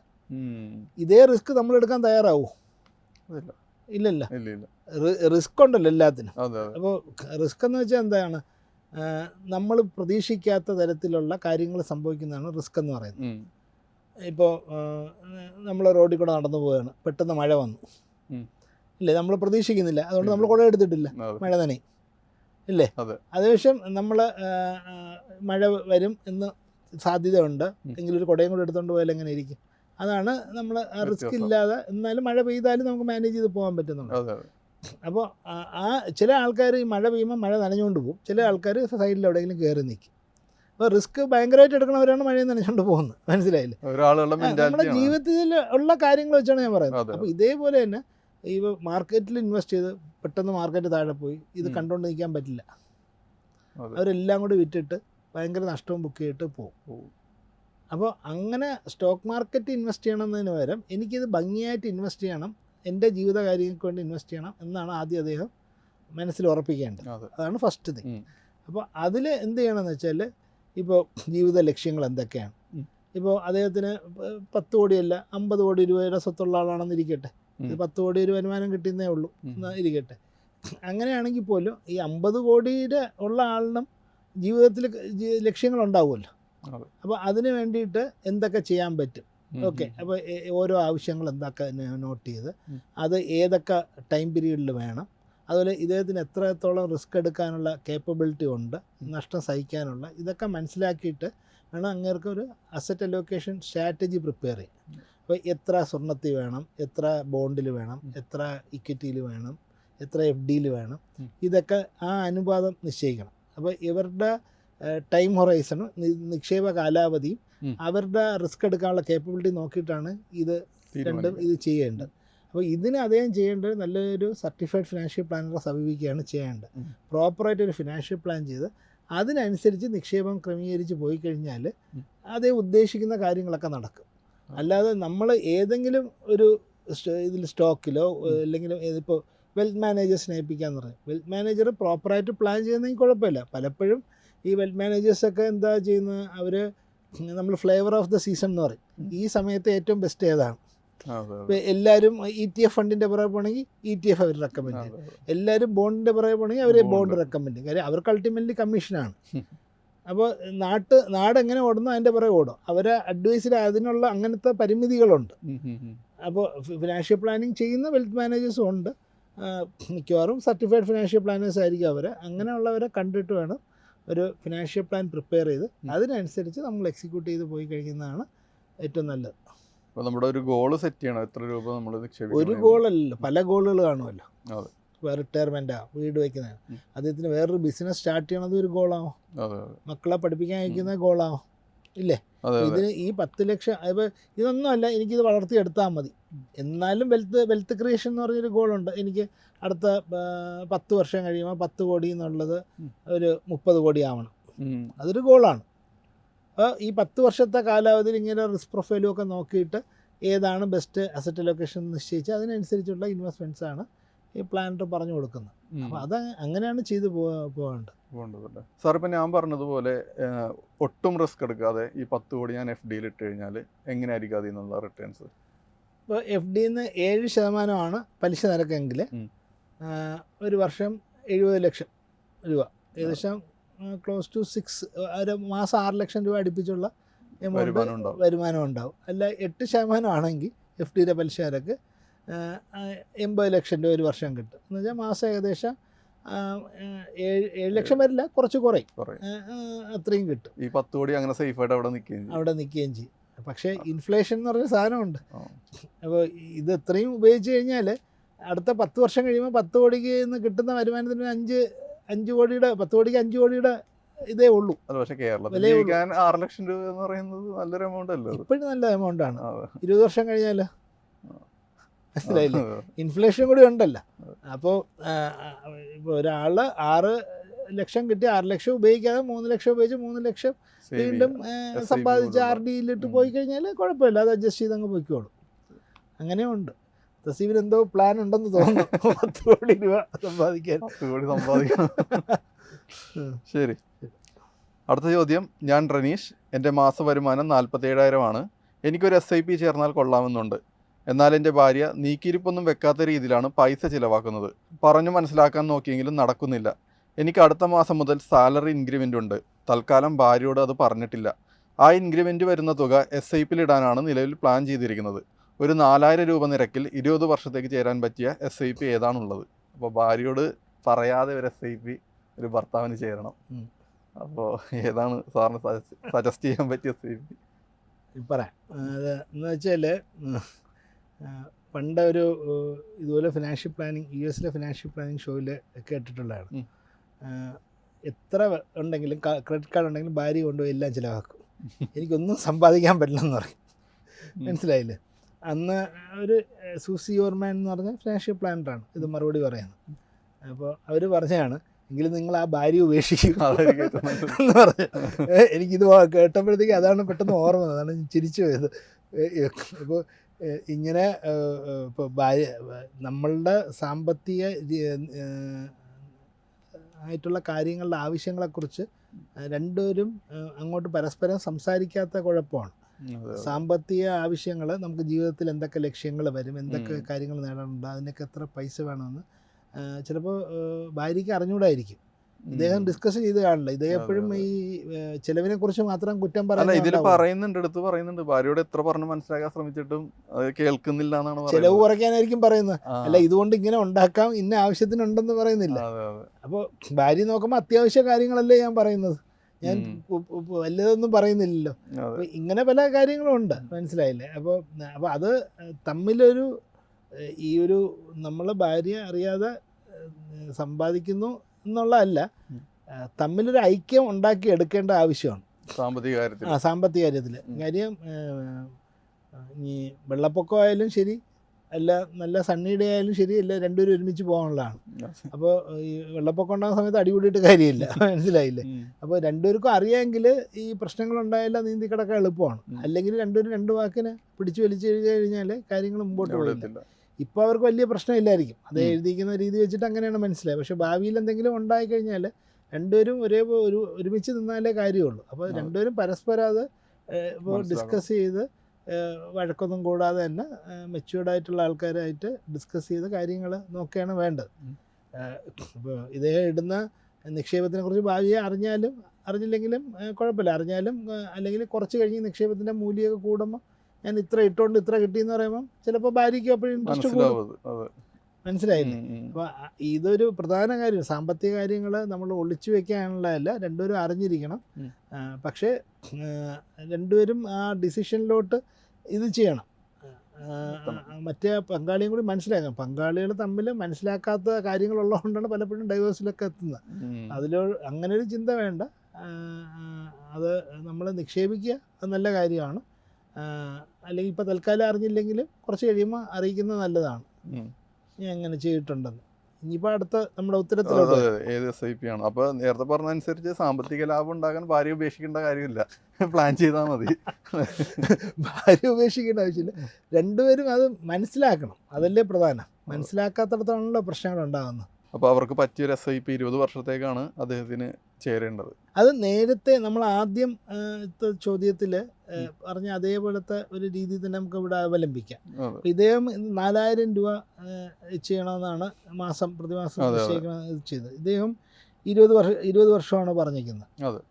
ഇതേ റിസ്ക് നമ്മൾ എടുക്കാൻ തയ്യാറാവൂ. ഇല്ലല്ല. ഇല്ല ഇല്ല റിസ്ക് ഉണ്ടല്ലോ എല്ലാത്തിനും അപ്പോൾ റിസ്ക് എന്ന് വെച്ചാൽ എന്താണ്? നമ്മൾ പ്രതീക്ഷിക്കാത്ത തരത്തിലുള്ള കാര്യങ്ങൾ സംഭവിക്കുന്നതാണ് റിസ്ക് എന്ന് പറയുന്നത്. ഇപ്പോൾ നമ്മൾ റോഡിൽ കൂടെ നടന്നു പോവുകയാണ്. പെട്ടെന്ന് മഴ വന്നു. ഇല്ലേ? നമ്മൾ പ്രതീക്ഷിക്കുന്നില്ല. അതുകൊണ്ട് നമ്മൾ കുഴ കുട എടുത്തിട്ടില്ല മഴ നനയും. ഇല്ലേ? അതെ. അതേപക്ഷം നമ്മൾ മഴ വരും എന്ന് സാധ്യതയുണ്ട്. എങ്കിലൊരു എങ്കിലും ഒരു കുടയും കൂടെ എടുത്തുകൊണ്ട് പോയാൽ എങ്ങനെ ഇരിക്കും? അതാണ് നമ്മൾ റിസ്ക് ഇല്ലാതെ എന്നാലും മഴ പെയ്താലും നമുക്ക് മാനേജ് ചെയ്ത് പോകാൻ പറ്റുന്നുണ്ട്. അപ്പോൾ ആ ചില ആൾക്കാർ ഈ മഴ പെയ്യുമ്പോൾ മഴ നനഞ്ഞുകൊണ്ട് പോകും. ചില ആൾക്കാർ സൈഡിൽ എവിടെയെങ്കിലും കയറി നിൽക്കും അപ്പോൾ റിസ്ക് ഭയങ്കരമായിട്ട് എടുക്കുന്നവരാണ് മഴയിൽ നനഞ്ഞുകൊണ്ട് പോകുന്നത്. മനസ്സിലായില്ലേ? നമ്മുടെ ജീവിതത്തിൽ ഉള്ള കാര്യങ്ങൾ വെച്ചാണ് ഞാൻ പറയുന്നത്. അപ്പോൾ ഇതേപോലെ തന്നെ ഈ മാർക്കറ്റിൽ ഇൻവെസ്റ്റ് ചെയ്ത് പെട്ടെന്ന് മാർക്കറ്റ് താഴെ പോയി ഇത് കണ്ടുകൊണ്ട് നിൽക്കാൻ പറ്റില്ല. അവരെല്ലാം കൂടി വിറ്റിട്ട് ഭയങ്കര നഷ്ടവും ബുക്ക് ചെയ്തിട്ട് പോകും. അപ്പോൾ അങ്ങനെ സ്റ്റോക്ക് മാർക്കറ്റ് ഇൻവെസ്റ്റ് ചെയ്യണമെന്നതിന് പകരം എനിക്കിത് ഭംഗിയായിട്ട് ഇൻവെസ്റ്റ് ചെയ്യണം എന്റെ ജീവിത കാര്യങ്ങൾക്ക് വേണ്ടി ഇൻവെസ്റ്റ് ചെയ്യണം എന്നാണ് ആദ്യം അദ്ദേഹം മനസ്സിൽ ഉറപ്പിക്കേണ്ടത്. അതാണ് ഫസ്റ്റ് തിങ് അപ്പോൾ അതിൽ എന്ത് ചെയ്യണമെന്ന് വെച്ചാൽ ഇപ്പോൾ ജീവിത ലക്ഷ്യങ്ങൾ എന്തൊക്കെയാണ്. ഇപ്പോൾ അദ്ദേഹത്തിന് പത്ത് കോടിയല്ല അമ്പത് കോടി രൂപയുടെ സ്വത്തുള്ള ആളാണെന്ന് ഇരിക്കട്ടെ. ഇത് പത്ത് കോടി ഒരു വരുമാനം കിട്ടുന്നേ ഉള്ളൂ ഇരിക്കട്ടെ. അങ്ങനെയാണെങ്കിൽ പോലും ഈ അമ്പത് കോടിയുടെ ഉള്ള ആളിനും ജീവിതത്തിൽ ലക്ഷ്യങ്ങൾ ലക്ഷ്യങ്ങളുണ്ടാവുമല്ലോ. അപ്പോൾ അതിന് വേണ്ടിയിട്ട് എന്തൊക്കെ ചെയ്യാൻ പറ്റും. ഓക്കെ. അപ്പോൾ ഓരോ ആവശ്യങ്ങൾ എന്തൊക്കെ നോട്ട് ചെയ്ത്. അത് ഏതൊക്കെ ടൈം പീരീഡിൽ വേണം. അതുപോലെ ഇദ്ദേഹത്തിന് എത്രത്തോളം റിസ്ക് എടുക്കാനുള്ള കേപ്പബിലിറ്റി ഉണ്ട് നഷ്ടം സഹിക്കാനുള്ള ഇതൊക്കെ മനസ്സിലാക്കിയിട്ട് വേണം അങ്ങേർക്ക് ഒരു അസറ്റ് അലോക്കേഷൻ സ്ട്രാറ്റജി പ്രിപ്പയർ ചെയ്യാം അപ്പോൾ എത്ര സ്വർണത്തിൽ വേണം എത്ര ബോണ്ടിൽ വേണം എത്ര ഇക്വിറ്റിയിൽ വേണം എത്ര എഫ് ഡിയിൽ വേണം ഇതൊക്കെ ആ അനുപാതം നിശ്ചയിക്കണം. അപ്പോൾ ഇവരുടെ ടൈം ഹൊറൈസണും നിക്ഷേപ കാലാവധിയും. അവരുടെ റിസ്ക് എടുക്കാനുള്ള കേപ്പബിലിറ്റി നോക്കിയിട്ടാണ് ഇത് രണ്ടും ഇത് ചെയ്യേണ്ടത്. അപ്പോൾ ഇതിന് അദ്ദേഹം ചെയ്യേണ്ടത് നല്ലൊരു സർട്ടിഫൈഡ് ഫിനാൻഷ്യൽ പ്ലാനറെ സമീപിക്കുകയാണ് ചെയ്യേണ്ടത്. പ്രോപ്പറായിട്ട് ഒരു ഫിനാൻഷ്യൽ പ്ലാൻ ചെയ്ത് അതിനനുസരിച്ച് നിക്ഷേപം ക്രമീകരിച്ച് പോയി കഴിഞ്ഞാൽ. അതേ ഉദ്ദേശിക്കുന്ന കാര്യങ്ങളൊക്കെ നടക്കും. അല്ലാതെ നമ്മൾ ഏതെങ്കിലും ഒരു ഇതിൽ സ്റ്റോക്കിലോ അല്ലെങ്കിൽ ഇപ്പോൾ വെൽത്ത് മാനേജേഴ്സിനെ ഏൽപ്പിക്കാന്ന് പറയും. വെൽത്ത് മാനേജർ പ്രോപ്പറായിട്ട് പ്ലാൻ ചെയ്യുന്നെങ്കിൽ കുഴപ്പമില്ല. പലപ്പോഴും ഈ വെൽത്ത് മാനേജേഴ്സൊക്കെ എന്താ ചെയ്യുന്നത്? അവർ നമ്മൾ ഫ്ലേവർ ഓഫ് ദ സീസൺ എന്ന് പറയും. ഈ സമയത്ത് ഏറ്റവും ബെസ്റ്റ് ഏതാണ്? എല്ലാവരും ഇ ടി എഫ് ഫണ്ടിന്റെ പുറകെ പോകണമെങ്കിൽ ഇ ടി എഫ് അവർ റെക്കമെൻഡ് ചെയ്യും. എല്ലാവരും ബോണ്ടിന്റെ പുറകെ പോകണമെങ്കിൽ അവർ ബോണ്ട് റെക്കമെൻഡ് ചെയ്യും. കാര്യം അവർക്ക് അൾട്ടിമേറ്റ്ലി കമ്മീഷനാണ് അപ്പോൾ നാട്ട് നാട് എങ്ങനെ ഓടുന്നു അതിന്റെ പുറകെ ഓടും. അവരെ അഡ്വൈസിൽ അതിനുള്ള അങ്ങനത്തെ പരിമിതികളുണ്ട്. അപ്പോൾ ഫിനാൻഷ്യൽ പ്ലാനിങ് ചെയ്യുന്ന വെൽത്ത് മാനേജേഴ്സും ഉണ്ട്. മിക്കവാറും സർട്ടിഫൈഡ് ഫിനാൻഷ്യൽ പ്ലാനേഴ്സ് ആയിരിക്കും അവർ അങ്ങനെയുള്ളവരെ കണ്ടിട്ട് വേണം ഒരു ഫിനാൻഷ്യൽ പ്ലാൻ പ്രിപ്പയർ ചെയ്ത് അതിനനുസരിച്ച് നമ്മൾ എക്സിക്യൂട്ട് ചെയ്ത് പോയി കഴിക്കുന്നതാണ് ഏറ്റവും നല്ലത്. അപ്പോൾ നമ്മുടെ ഒരു ഗോൾ സെറ്റ് ചെയ്യണം. എത്ര രൂപ നമ്മൾ ഒരു ഗോളല്ലോ ഗോളല്ലല്ലോ പല ഗോളുകൾ കാണുമല്ലോ. അതെ. ഇപ്പോൾ റിട്ടയർമെന്റാ വീട് വയ്ക്കുന്നതാണ്. അദ്ദേഹത്തിന് വേറൊരു ബിസിനസ് സ്റ്റാർട്ട് ചെയ്യണത് ഒരു ഗോളാവും മക്കളെ പഠിപ്പിക്കാൻ അയക്കുന്ന ഗോളാവും ഇല്ലേ? ഇതിന് ഈ പത്ത് ലക്ഷം അപ്പോൾ ഇതൊന്നുമല്ല എനിക്കിത് വളർത്തിയെടുത്താൽ മതി. എന്നാലും വെൽത്ത് വെൽത്ത് ക്രിയേഷൻ എന്ന് പറഞ്ഞൊരു ഗോളുണ്ട് എനിക്ക് അടുത്ത പത്ത് വർഷം കഴിയുമ്പോൾ പത്ത് കോടി എന്നുള്ളത് ഒരു മുപ്പത് കോടി ആവണം. അതൊരു ഗോളാണ്. അപ്പോൾ ഈ പത്ത് വർഷത്തെ കാലാവധിയിൽ ഇങ്ങനെ റിസ്ക് പ്രൊഫൈലും ഒക്കെ നോക്കിയിട്ട് ഏതാണ് ബെസ്റ്റ് അസറ്റ് ലൊക്കേഷൻ നിശ്ചയിച്ച് അതിനനുസരിച്ചുള്ള ഇൻവെസ്റ്റ്മെന്റ്സ് ആണ് ഈ പ്ലാനർ പറഞ്ഞു കൊടുക്കുന്നത്. അപ്പോൾ അത് അങ്ങനെയാണ് ചെയ്തു പോകേണ്ടത്. പോകേണ്ടതല്ലേ? സാർ ഇപ്പം ഞാൻ പറഞ്ഞതുപോലെ ഒട്ടും റിസ്ക് എടുക്കാതെ ഈ പത്ത് കോടി ഞാൻ എഫ് ഡിയിൽ ഇട്ട് കഴിഞ്ഞാൽ എങ്ങനെയായിരിക്കും അതിൽ നിന്നുള്ള റിട്ടേൺസ് ഇപ്പോൾ എഫ് ഡിന്ന് ഏഴ് ശതമാനമാണ് പലിശ നിരക്കെങ്കിൽ. ഒരു വർഷം എഴുപത് ലക്ഷം രൂപ. ഏകദേശം ക്ലോസ് ടു സിക്സ് ഒരു മാസം ആറ് ലക്ഷം രൂപ അടുപ്പിച്ചുള്ള എമൗണ്ട് വരുമാനം ഉണ്ടാവും അല്ല എട്ട് ശതമാനം ആണെങ്കിൽ എഫ് ഡിയുടെ പലിശകാരക്ക് എൺപത് ലക്ഷം രൂപ ഒരു വർഷം കിട്ടും. എന്ന് വെച്ചാൽ മാസം ഏകദേശം ഏഴ് ഏഴ് ലക്ഷം വരില്ല കുറച്ച് കുറയും. അത്രയും കിട്ടും. ഈ പത്ത് കോടി അങ്ങനെ സേഫ് ആയിട്ട് അവിടെ നിൽക്കുകയും അവിടെ നിൽക്കുകയും ചെയ്യും. പക്ഷേ ഇൻഫ്ലേഷൻ എന്ന് പറഞ്ഞ സാധനമുണ്ട്. അപ്പോൾ ഇത് ഇത്രയും ഉപയോഗിച്ച് കഴിഞ്ഞാൽ അടുത്ത പത്ത് വർഷം കഴിയുമ്പോൾ പത്ത് കോടിക്ക് നിന്ന് കിട്ടുന്ന വരുമാനത്തിന് അഞ്ച് അഞ്ച് കോടിയുടെ പത്ത് കോടിക്ക് അഞ്ച് കോടിയുടെ ഇതേ ഉള്ളൂ. അത് പക്ഷേ കേരളത്തിൽ. ജീവിക്കാൻ ആറ് ലക്ഷം രൂപ എന്ന് പറയുന്നത് നല്ലൊരു എമൗണ്ട് അല്ലേ ഇപ്പോഴും നല്ല എമൗണ്ട് ആണ്. ഇരുപത് വർഷം കഴിഞ്ഞാൽ മനസ്സിലായില്ലേ? ഇൻഫ്ലേഷൻ കൂടി ഉണ്ടല്ലോ. അപ്പോൾ ഇപ്പോൾ ഒരാൾ ആറ് ലക്ഷം കിട്ടി ആറ് ലക്ഷം ഉപയോഗിക്കാതെ മൂന്ന് ലക്ഷം ഉപയോഗിച്ച് മൂന്ന് ലക്ഷം വീണ്ടും സമ്പാദിച്ച് ആർ ഡിയിലിട്ട് പോയി കഴിഞ്ഞാൽ കുഴപ്പമില്ല. അത് അഡ്ജസ്റ്റ് ചെയ്ത് അങ്ങ് പോയിക്കോളും. അങ്ങനെയുണ്ട്. തസീബിന് എന്തോ പ്ലാൻ ഉണ്ടെന്ന് തോന്നുന്നു. പത്ത് കോടി രൂപ സമ്പാദിക്കാൻ. പത്ത് കോടി സമ്പാദിക്കണം. ശരി. അടുത്ത ചോദ്യം. ഞാൻ റനീഷ്. എന്റെ മാസ വരുമാനം നാൽപ്പത്തേഴായിരമാണ് എനിക്കൊരു എസ് ഐ പി ചേർന്നാൽ കൊള്ളാമെന്നുണ്ട്. എന്നാൽ എന്റെ ഭാര്യ നീക്കിയിരിപ്പൊന്നും വെക്കാത്ത രീതിയിലാണ് പൈസ ചിലവാക്കുന്നത്. പറഞ്ഞു മനസ്സിലാക്കാൻ നോക്കിയെങ്കിലും നടക്കുന്നില്ല. എനിക്ക് അടുത്ത മാസം മുതൽ സാലറി ഇൻക്രിമെന്റ് ഉണ്ട്. തൽക്കാലം ഭാര്യയോട് അത് പറഞ്ഞിട്ടില്ല. ആ ഇൻക്രിമെന്റ് വരുന്ന തുക എസ് ഐ പിയിൽ ഇടാനാണ് നിലവിൽ പ്ലാൻ ചെയ്തിരിക്കുന്നത്. ഒരു നാലായിരം രൂപ നിരക്കിൽ ഇരുപത് വർഷത്തേക്ക് ചേരാൻ പറ്റിയ എസ് ഐ പി ഏതാണുള്ളത്? അപ്പോൾ ഭാര്യയോട് പറയാതെ ഒരു എസ് ഐ പി ഒരു ഭർത്താവിന് ചേരണം. അപ്പോൾ ഏതാണ് സാറിന് സജസ്റ്റ് ചെയ്യാൻ പറ്റിയ എസ് ഐ പി പറയാം. എന്ന് വെച്ചാൽ പണ്ട് ഒരു ഇതുപോലെ ഫിനാൻഷ്യൽ പ്ലാനിങ് യു എസിലെ ഫിനാൻഷ്യൽ പ്ലാനിങ് ഷോയിൽ കേട്ടിട്ടുള്ളതാണ് എത്ര ഉണ്ടെങ്കിലും ക്രെഡിറ്റ് കാർഡ് ഉണ്ടെങ്കിലും ഭാര്യ കൊണ്ടുപോയി എല്ലാം ചിലവാക്കും. എനിക്കൊന്നും സമ്പാദിക്കാൻ പറ്റില്ലെന്ന് പറയും. മനസ്സിലായില്ലേ? അന്ന് ഒരു സൂസി ഓർമാൻ എന്ന് പറഞ്ഞ ഫിനാൻഷ്യൽ പ്ലാനറാണ്. ഇത് മറുപടി പറയുന്നത്. അപ്പോൾ അവർ പറഞ്ഞതാണ് എങ്കിലും നിങ്ങൾ ആ ഭാര്യ ഉപേക്ഷിക്കും. എന്ന് പറഞ്ഞു. എനിക്കിത് കേട്ടപ്പോഴത്തേക്ക് അതാണ് പെട്ടെന്ന് ഓർമ്മ അതാണ് ചിരിച്ചു പോയത്. ഇപ്പോൾ ഇങ്ങനെ ഇപ്പോൾ ഭാര്യ നമ്മളുടെ സാമ്പത്തിക ആയിട്ടുള്ള കാര്യങ്ങളുടെ ആവശ്യങ്ങളെക്കുറിച്ച് രണ്ടുപേരും അങ്ങോട്ട് പരസ്പരം സംസാരിക്കാത്ത കുഴപ്പമാണ്. സാമ്പത്തിക ആവശ്യങ്ങൾ നമുക്ക് ജീവിതത്തിൽ എന്തൊക്കെ ലക്ഷ്യങ്ങൾ വരും എന്തൊക്കെ കാര്യങ്ങൾ നേടാനുണ്ട് അതിനൊക്കെ എത്ര പൈസ വേണമെന്ന് ചിലപ്പോൾ ഭാര്യയ്ക്ക് അറിഞ്ഞുകൂടായിരിക്കും. ഇദ്ദേഹം ഡിസ്കസ് ചെയ്ത് കാണില്ല ഇദ്ദേഹം എപ്പോഴും ഈ ചെലവിനെ കുറിച്ച് മാത്രം കുറ്റം അല്ല ഇതിൽ പറയുന്നുണ്ട് എടുത്ത് പറയുന്നുണ്ട്. ഭാര്യയോട് എത്ര പറഞ്ഞു മനസ്സിലാക്കാൻ ശ്രമിച്ചിട്ടും അത് കേൾക്കുന്നില്ല എന്നാണ് ചെലവ് പറയുന്നത് കുറയ്ക്കാനായിരിക്കും പറയുന്നത്. അല്ല ഇതുകൊണ്ട് ഇങ്ങനെ ഉണ്ടാക്കാം ഇന്ന ആവശ്യത്തിനുണ്ടെന്ന് പറയുന്നില്ല. അപ്പോൾ ഭാര്യ നോക്കുമ്പോൾ അത്യാവശ്യ കാര്യങ്ങളല്ലേ ഞാൻ പറയുന്നത്. ഞാൻ വല്ലതൊന്നും പറയുന്നില്ലല്ലോ. ഇങ്ങനെ പല കാര്യങ്ങളും ഉണ്ട് മനസ്സിലായില്ലേ? അപ്പോൾ അപ്പോൾ അത് തമ്മിലൊരു ഈ ഒരു നമ്മളെ ഭാര്യ അറിയാതെ സമ്പാദിക്കുന്നു എന്നുള്ളതല്ല. തമ്മിലൊരു ഐക്യം ഉണ്ടാക്കി എടുക്കേണ്ട ആവശ്യമാണ്. സാമ്പത്തിക കാര്യത്തിൽ ആ സാമ്പത്തിക കാര്യത്തിൽ. കാര്യം ഈ വെള്ളപ്പൊക്കമായാലും ശരി അല്ല നല്ല സണ്ണി ഡേ ആയാലും ശരി എല്ലാം രണ്ടുപേരും ഒരുമിച്ച് പോകാനുള്ളതാണ്. അപ്പോൾ ഈ വെള്ളപ്പൊക്കം ഉണ്ടാകുന്ന സമയത്ത് അടികൂടിയിട്ട് കാര്യമില്ല. മനസ്സിലായില്ലേ? അപ്പോൾ രണ്ടുപേർക്കും അറിയാമെങ്കിൽ ഈ പ്രശ്നങ്ങൾ ഉണ്ടായാലും നീന്തി കിടക്കാൻ എളുപ്പമാണ്. അല്ലെങ്കിൽ രണ്ടുപേരും രണ്ട് വാക്കിനെ പിടിച്ചു വലിച്ചു കഴിഞ്ഞാൽ കാര്യങ്ങൾ മുമ്പോട്ട് പോകില്ല. ഇപ്പോൾ അവർക്ക് വലിയ പ്രശ്നമില്ലായിരിക്കും. അത്. എഴുതിയിരിക്കുന്ന രീതി വെച്ചിട്ട് അങ്ങനെയാണ് മനസ്സിലായത്. പക്ഷേ ഭാവിയിൽ എന്തെങ്കിലും ഉണ്ടായി കഴിഞ്ഞാൽ രണ്ടുപേരും ഒരേ ഒരു ഒരുമിച്ച് നിന്നാലേ കാര്യമുള്ളൂ. അപ്പോൾ രണ്ടുപേരും പരസ്പരം അത് ഇപ്പോൾ ഡിസ്കസ് ചെയ്ത് വഴക്കൊന്നും കൂടാതെ തന്നെ മെച്യൂർഡ് ആയിട്ടുള്ള ആൾക്കാരായിട്ട് ഡിസ്കസ് ചെയ്ത് കാര്യങ്ങൾ നോക്കുകയാണ് വേണ്ടത്. ഇപ്പോൾ ഇതേ ഇടുന്ന നിക്ഷേപത്തിനെ കുറിച്ച് ഭാവിയെ അറിഞ്ഞാലും അറിഞ്ഞില്ലെങ്കിലും കുഴപ്പമില്ല. അറിഞ്ഞാലും അല്ലെങ്കിൽ കുറച്ച് കഴിഞ്ഞ് നിക്ഷേപത്തിന്റെ മൂല്യമൊക്കെ കൂടുമ്പോൾ ഞാൻ ഇത്ര ഇട്ടുകൊണ്ട് ഇത്ര കിട്ടിയെന്ന് പറയുമ്പോൾ ചിലപ്പോൾ ഭാര്യയ്ക്ക് അപ്പോഴും ഇൻട്രസ്റ്റ് കൂടും. മനസ്സിലായില്ലേ. അപ്പോൾ ഇതൊരു പ്രധാന കാര്യം. സാമ്പത്തിക കാര്യങ്ങൾ നമ്മൾ ഒളിച്ചു വെക്കാനുള്ളതല്ല രണ്ടുപേരും അറിഞ്ഞിരിക്കണം. പക്ഷേ രണ്ടുപേരും ആ ഡിസിഷനിലോട്ട് ഇത് ചെയ്യണം. മറ്റേ പങ്കാളിയും കൂടി മനസ്സിലാക്കണം. പങ്കാളികൾ തമ്മിൽ മനസ്സിലാക്കാത്ത കാര്യങ്ങളുള്ളതുകൊണ്ടാണ് പലപ്പോഴും ഡൈവേഴ്സിലൊക്കെ എത്തുന്നത്. അതിലോ അങ്ങനെ ഒരു ചിന്ത വേണ്ട. അത് നമ്മൾ നിക്ഷേപിക്കുക അത് നല്ല കാര്യമാണ്. അല്ലെങ്കിൽ ഇപ്പോൾ തൽക്കാലം അറിഞ്ഞില്ലെങ്കിലും കുറച്ച് കഴിയുമ്പോൾ അറിയിക്കുന്നത് നല്ലതാണ്. ഞാൻ അങ്ങനെ ചെയ്തിട്ടുണ്ടെന്ന് ഇനിയിപ്പോൾ അടുത്ത നമ്മുടെ ഉത്തരത്തിലോട്ട് ഏത് എസ് ഐ പി ആണ്. അപ്പൊ നേരത്തെ പറഞ്ഞ അനുസരിച്ച് സാമ്പത്തിക ലാഭം ഉണ്ടാകാൻ ഭാര്യ ഉപേക്ഷിക്കേണ്ട കാര്യമില്ല. പ്ലാൻ ചെയ്താൽ മതി. ഭാര്യ ഉപേക്ഷിക്കേണ്ട ആവശ്യമില്ല. രണ്ടുപേരും അത് മനസ്സിലാക്കണം. അതല്ലേ പ്രധാനം. മനസ്സിലാക്കാത്തടത്താണല്ലോ പ്രശ്നങ്ങൾ ഉണ്ടാകുന്നത്. അപ്പൊ അവർക്ക് പറ്റിയൊരു എസ് ഐ പി ഇരുപത് വർഷത്തേക്കാണ് അദ്ദേഹത്തിന് ചേരേണ്ടത്. അത് നേരത്തെ നമ്മൾ ആദ്യം ചോദ്യത്തിൽ പറഞ്ഞ അതേപോലത്തെ ഒരു രീതി തന്നെ നമുക്ക് ഇവിടെ അവലംബിക്കാം. അപ്പോൾ ഇദ്ദേഹം നാലായിരം രൂപ ചെയ്യണമെന്നാണ് മാസം പ്രതിമാസം. നിശ്ചയിക്കണം ചെയ്തത്. ഇദ്ദേഹം ഇരുപത് വർഷം ഇരുപത് വർഷമാണ് പറഞ്ഞിരിക്കുന്നത്.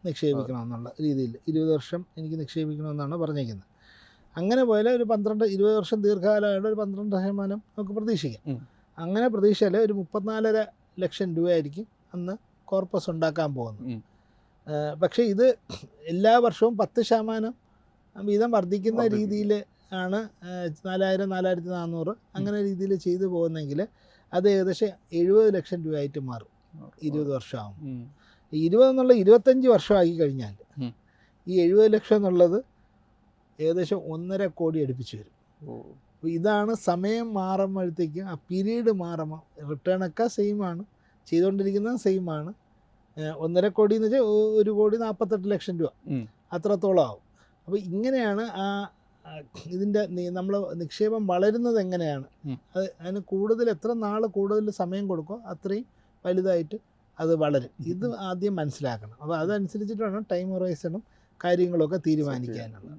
നിക്ഷേപിക്കണമെന്നുള്ള രീതിയിൽ. ഇരുപത് വർഷം എനിക്ക് നിക്ഷേപിക്കണമെന്നാണ് പറഞ്ഞിരിക്കുന്നത്. അങ്ങനെ പോയാൽ ഒരു പന്ത്രണ്ട് ഇരുപത് വർഷം ദീർഘകാലമായിട്ട് ഒരു പന്ത്രണ്ട് ശതമാനം നമുക്ക് പ്രതീക്ഷിക്കാം. അങ്ങനെ പ്രതീക്ഷയിൽ ഒരു മുപ്പത്തിനാലര ലക്ഷം രൂപയായിരിക്കും അന്ന് കോർപ്പസ് ഉണ്ടാക്കാൻ പോകുന്നത്. പക്ഷേ ഇത് എല്ലാ വർഷവും പത്ത് ശതമാനം വീതം വർദ്ധിക്കുന്ന വർദ്ധിക്കും. രീതിയിൽ ആണ് നാലായിരം നാലായിരത്തി നാനൂറ് അങ്ങനെ രീതിയിൽ ചെയ്തു പോകുന്നെങ്കിൽ അത് ഏകദേശം എഴുപത് ലക്ഷം രൂപയായിട്ട് മാറും. ഇരുപത് വർഷമാകും ഇരുപത് എന്നുള്ള ഇരുപത്തഞ്ച് വർഷമാക്കി കഴിഞ്ഞാൽ ഈ എഴുപത് ലക്ഷം എന്നുള്ളത് ഏകദേശം ഒന്നര കോടി അടുപ്പിച്ച് വരും. അപ്പോൾ ഇതാണ് സമയം മാറുമ്പോഴത്തേക്കും ആ പീരീഡ് മാറുമ്പോൾ റിട്ടേൺ ഒക്കെ സെയിം ആണ് ചെയ്തുകൊണ്ടിരിക്കുന്നത് സെയിം ആണ് ഒന്നര കോടി എന്ന് വെച്ചാൽ ഒരു കോടി നാൽപ്പത്തെട്ട് ലക്ഷം രൂപ. അത്രത്തോളം ആവും. അപ്പോൾ ഇങ്ങനെയാണ് ആ ആ, ഇതിന്റെ നമ്മൾ നിക്ഷേപം വളരുന്നത് എങ്ങനെയാണ്? അത് അതിന് കൂടുതൽ എത്ര നാൾ കൂടുതൽ സമയം കൊടുക്കോ അത്രയും വലുതായിട്ട് അത് വളരും. ഇത് ആദ്യം മനസ്സിലാക്കണം. അപ്പോൾ അതനുസരിച്ചിട്ട് വേണം ടൈം ഹൊറൈസണും കാര്യങ്ങളൊക്കെ തീരുമാനിക്കാനുള്ളത്.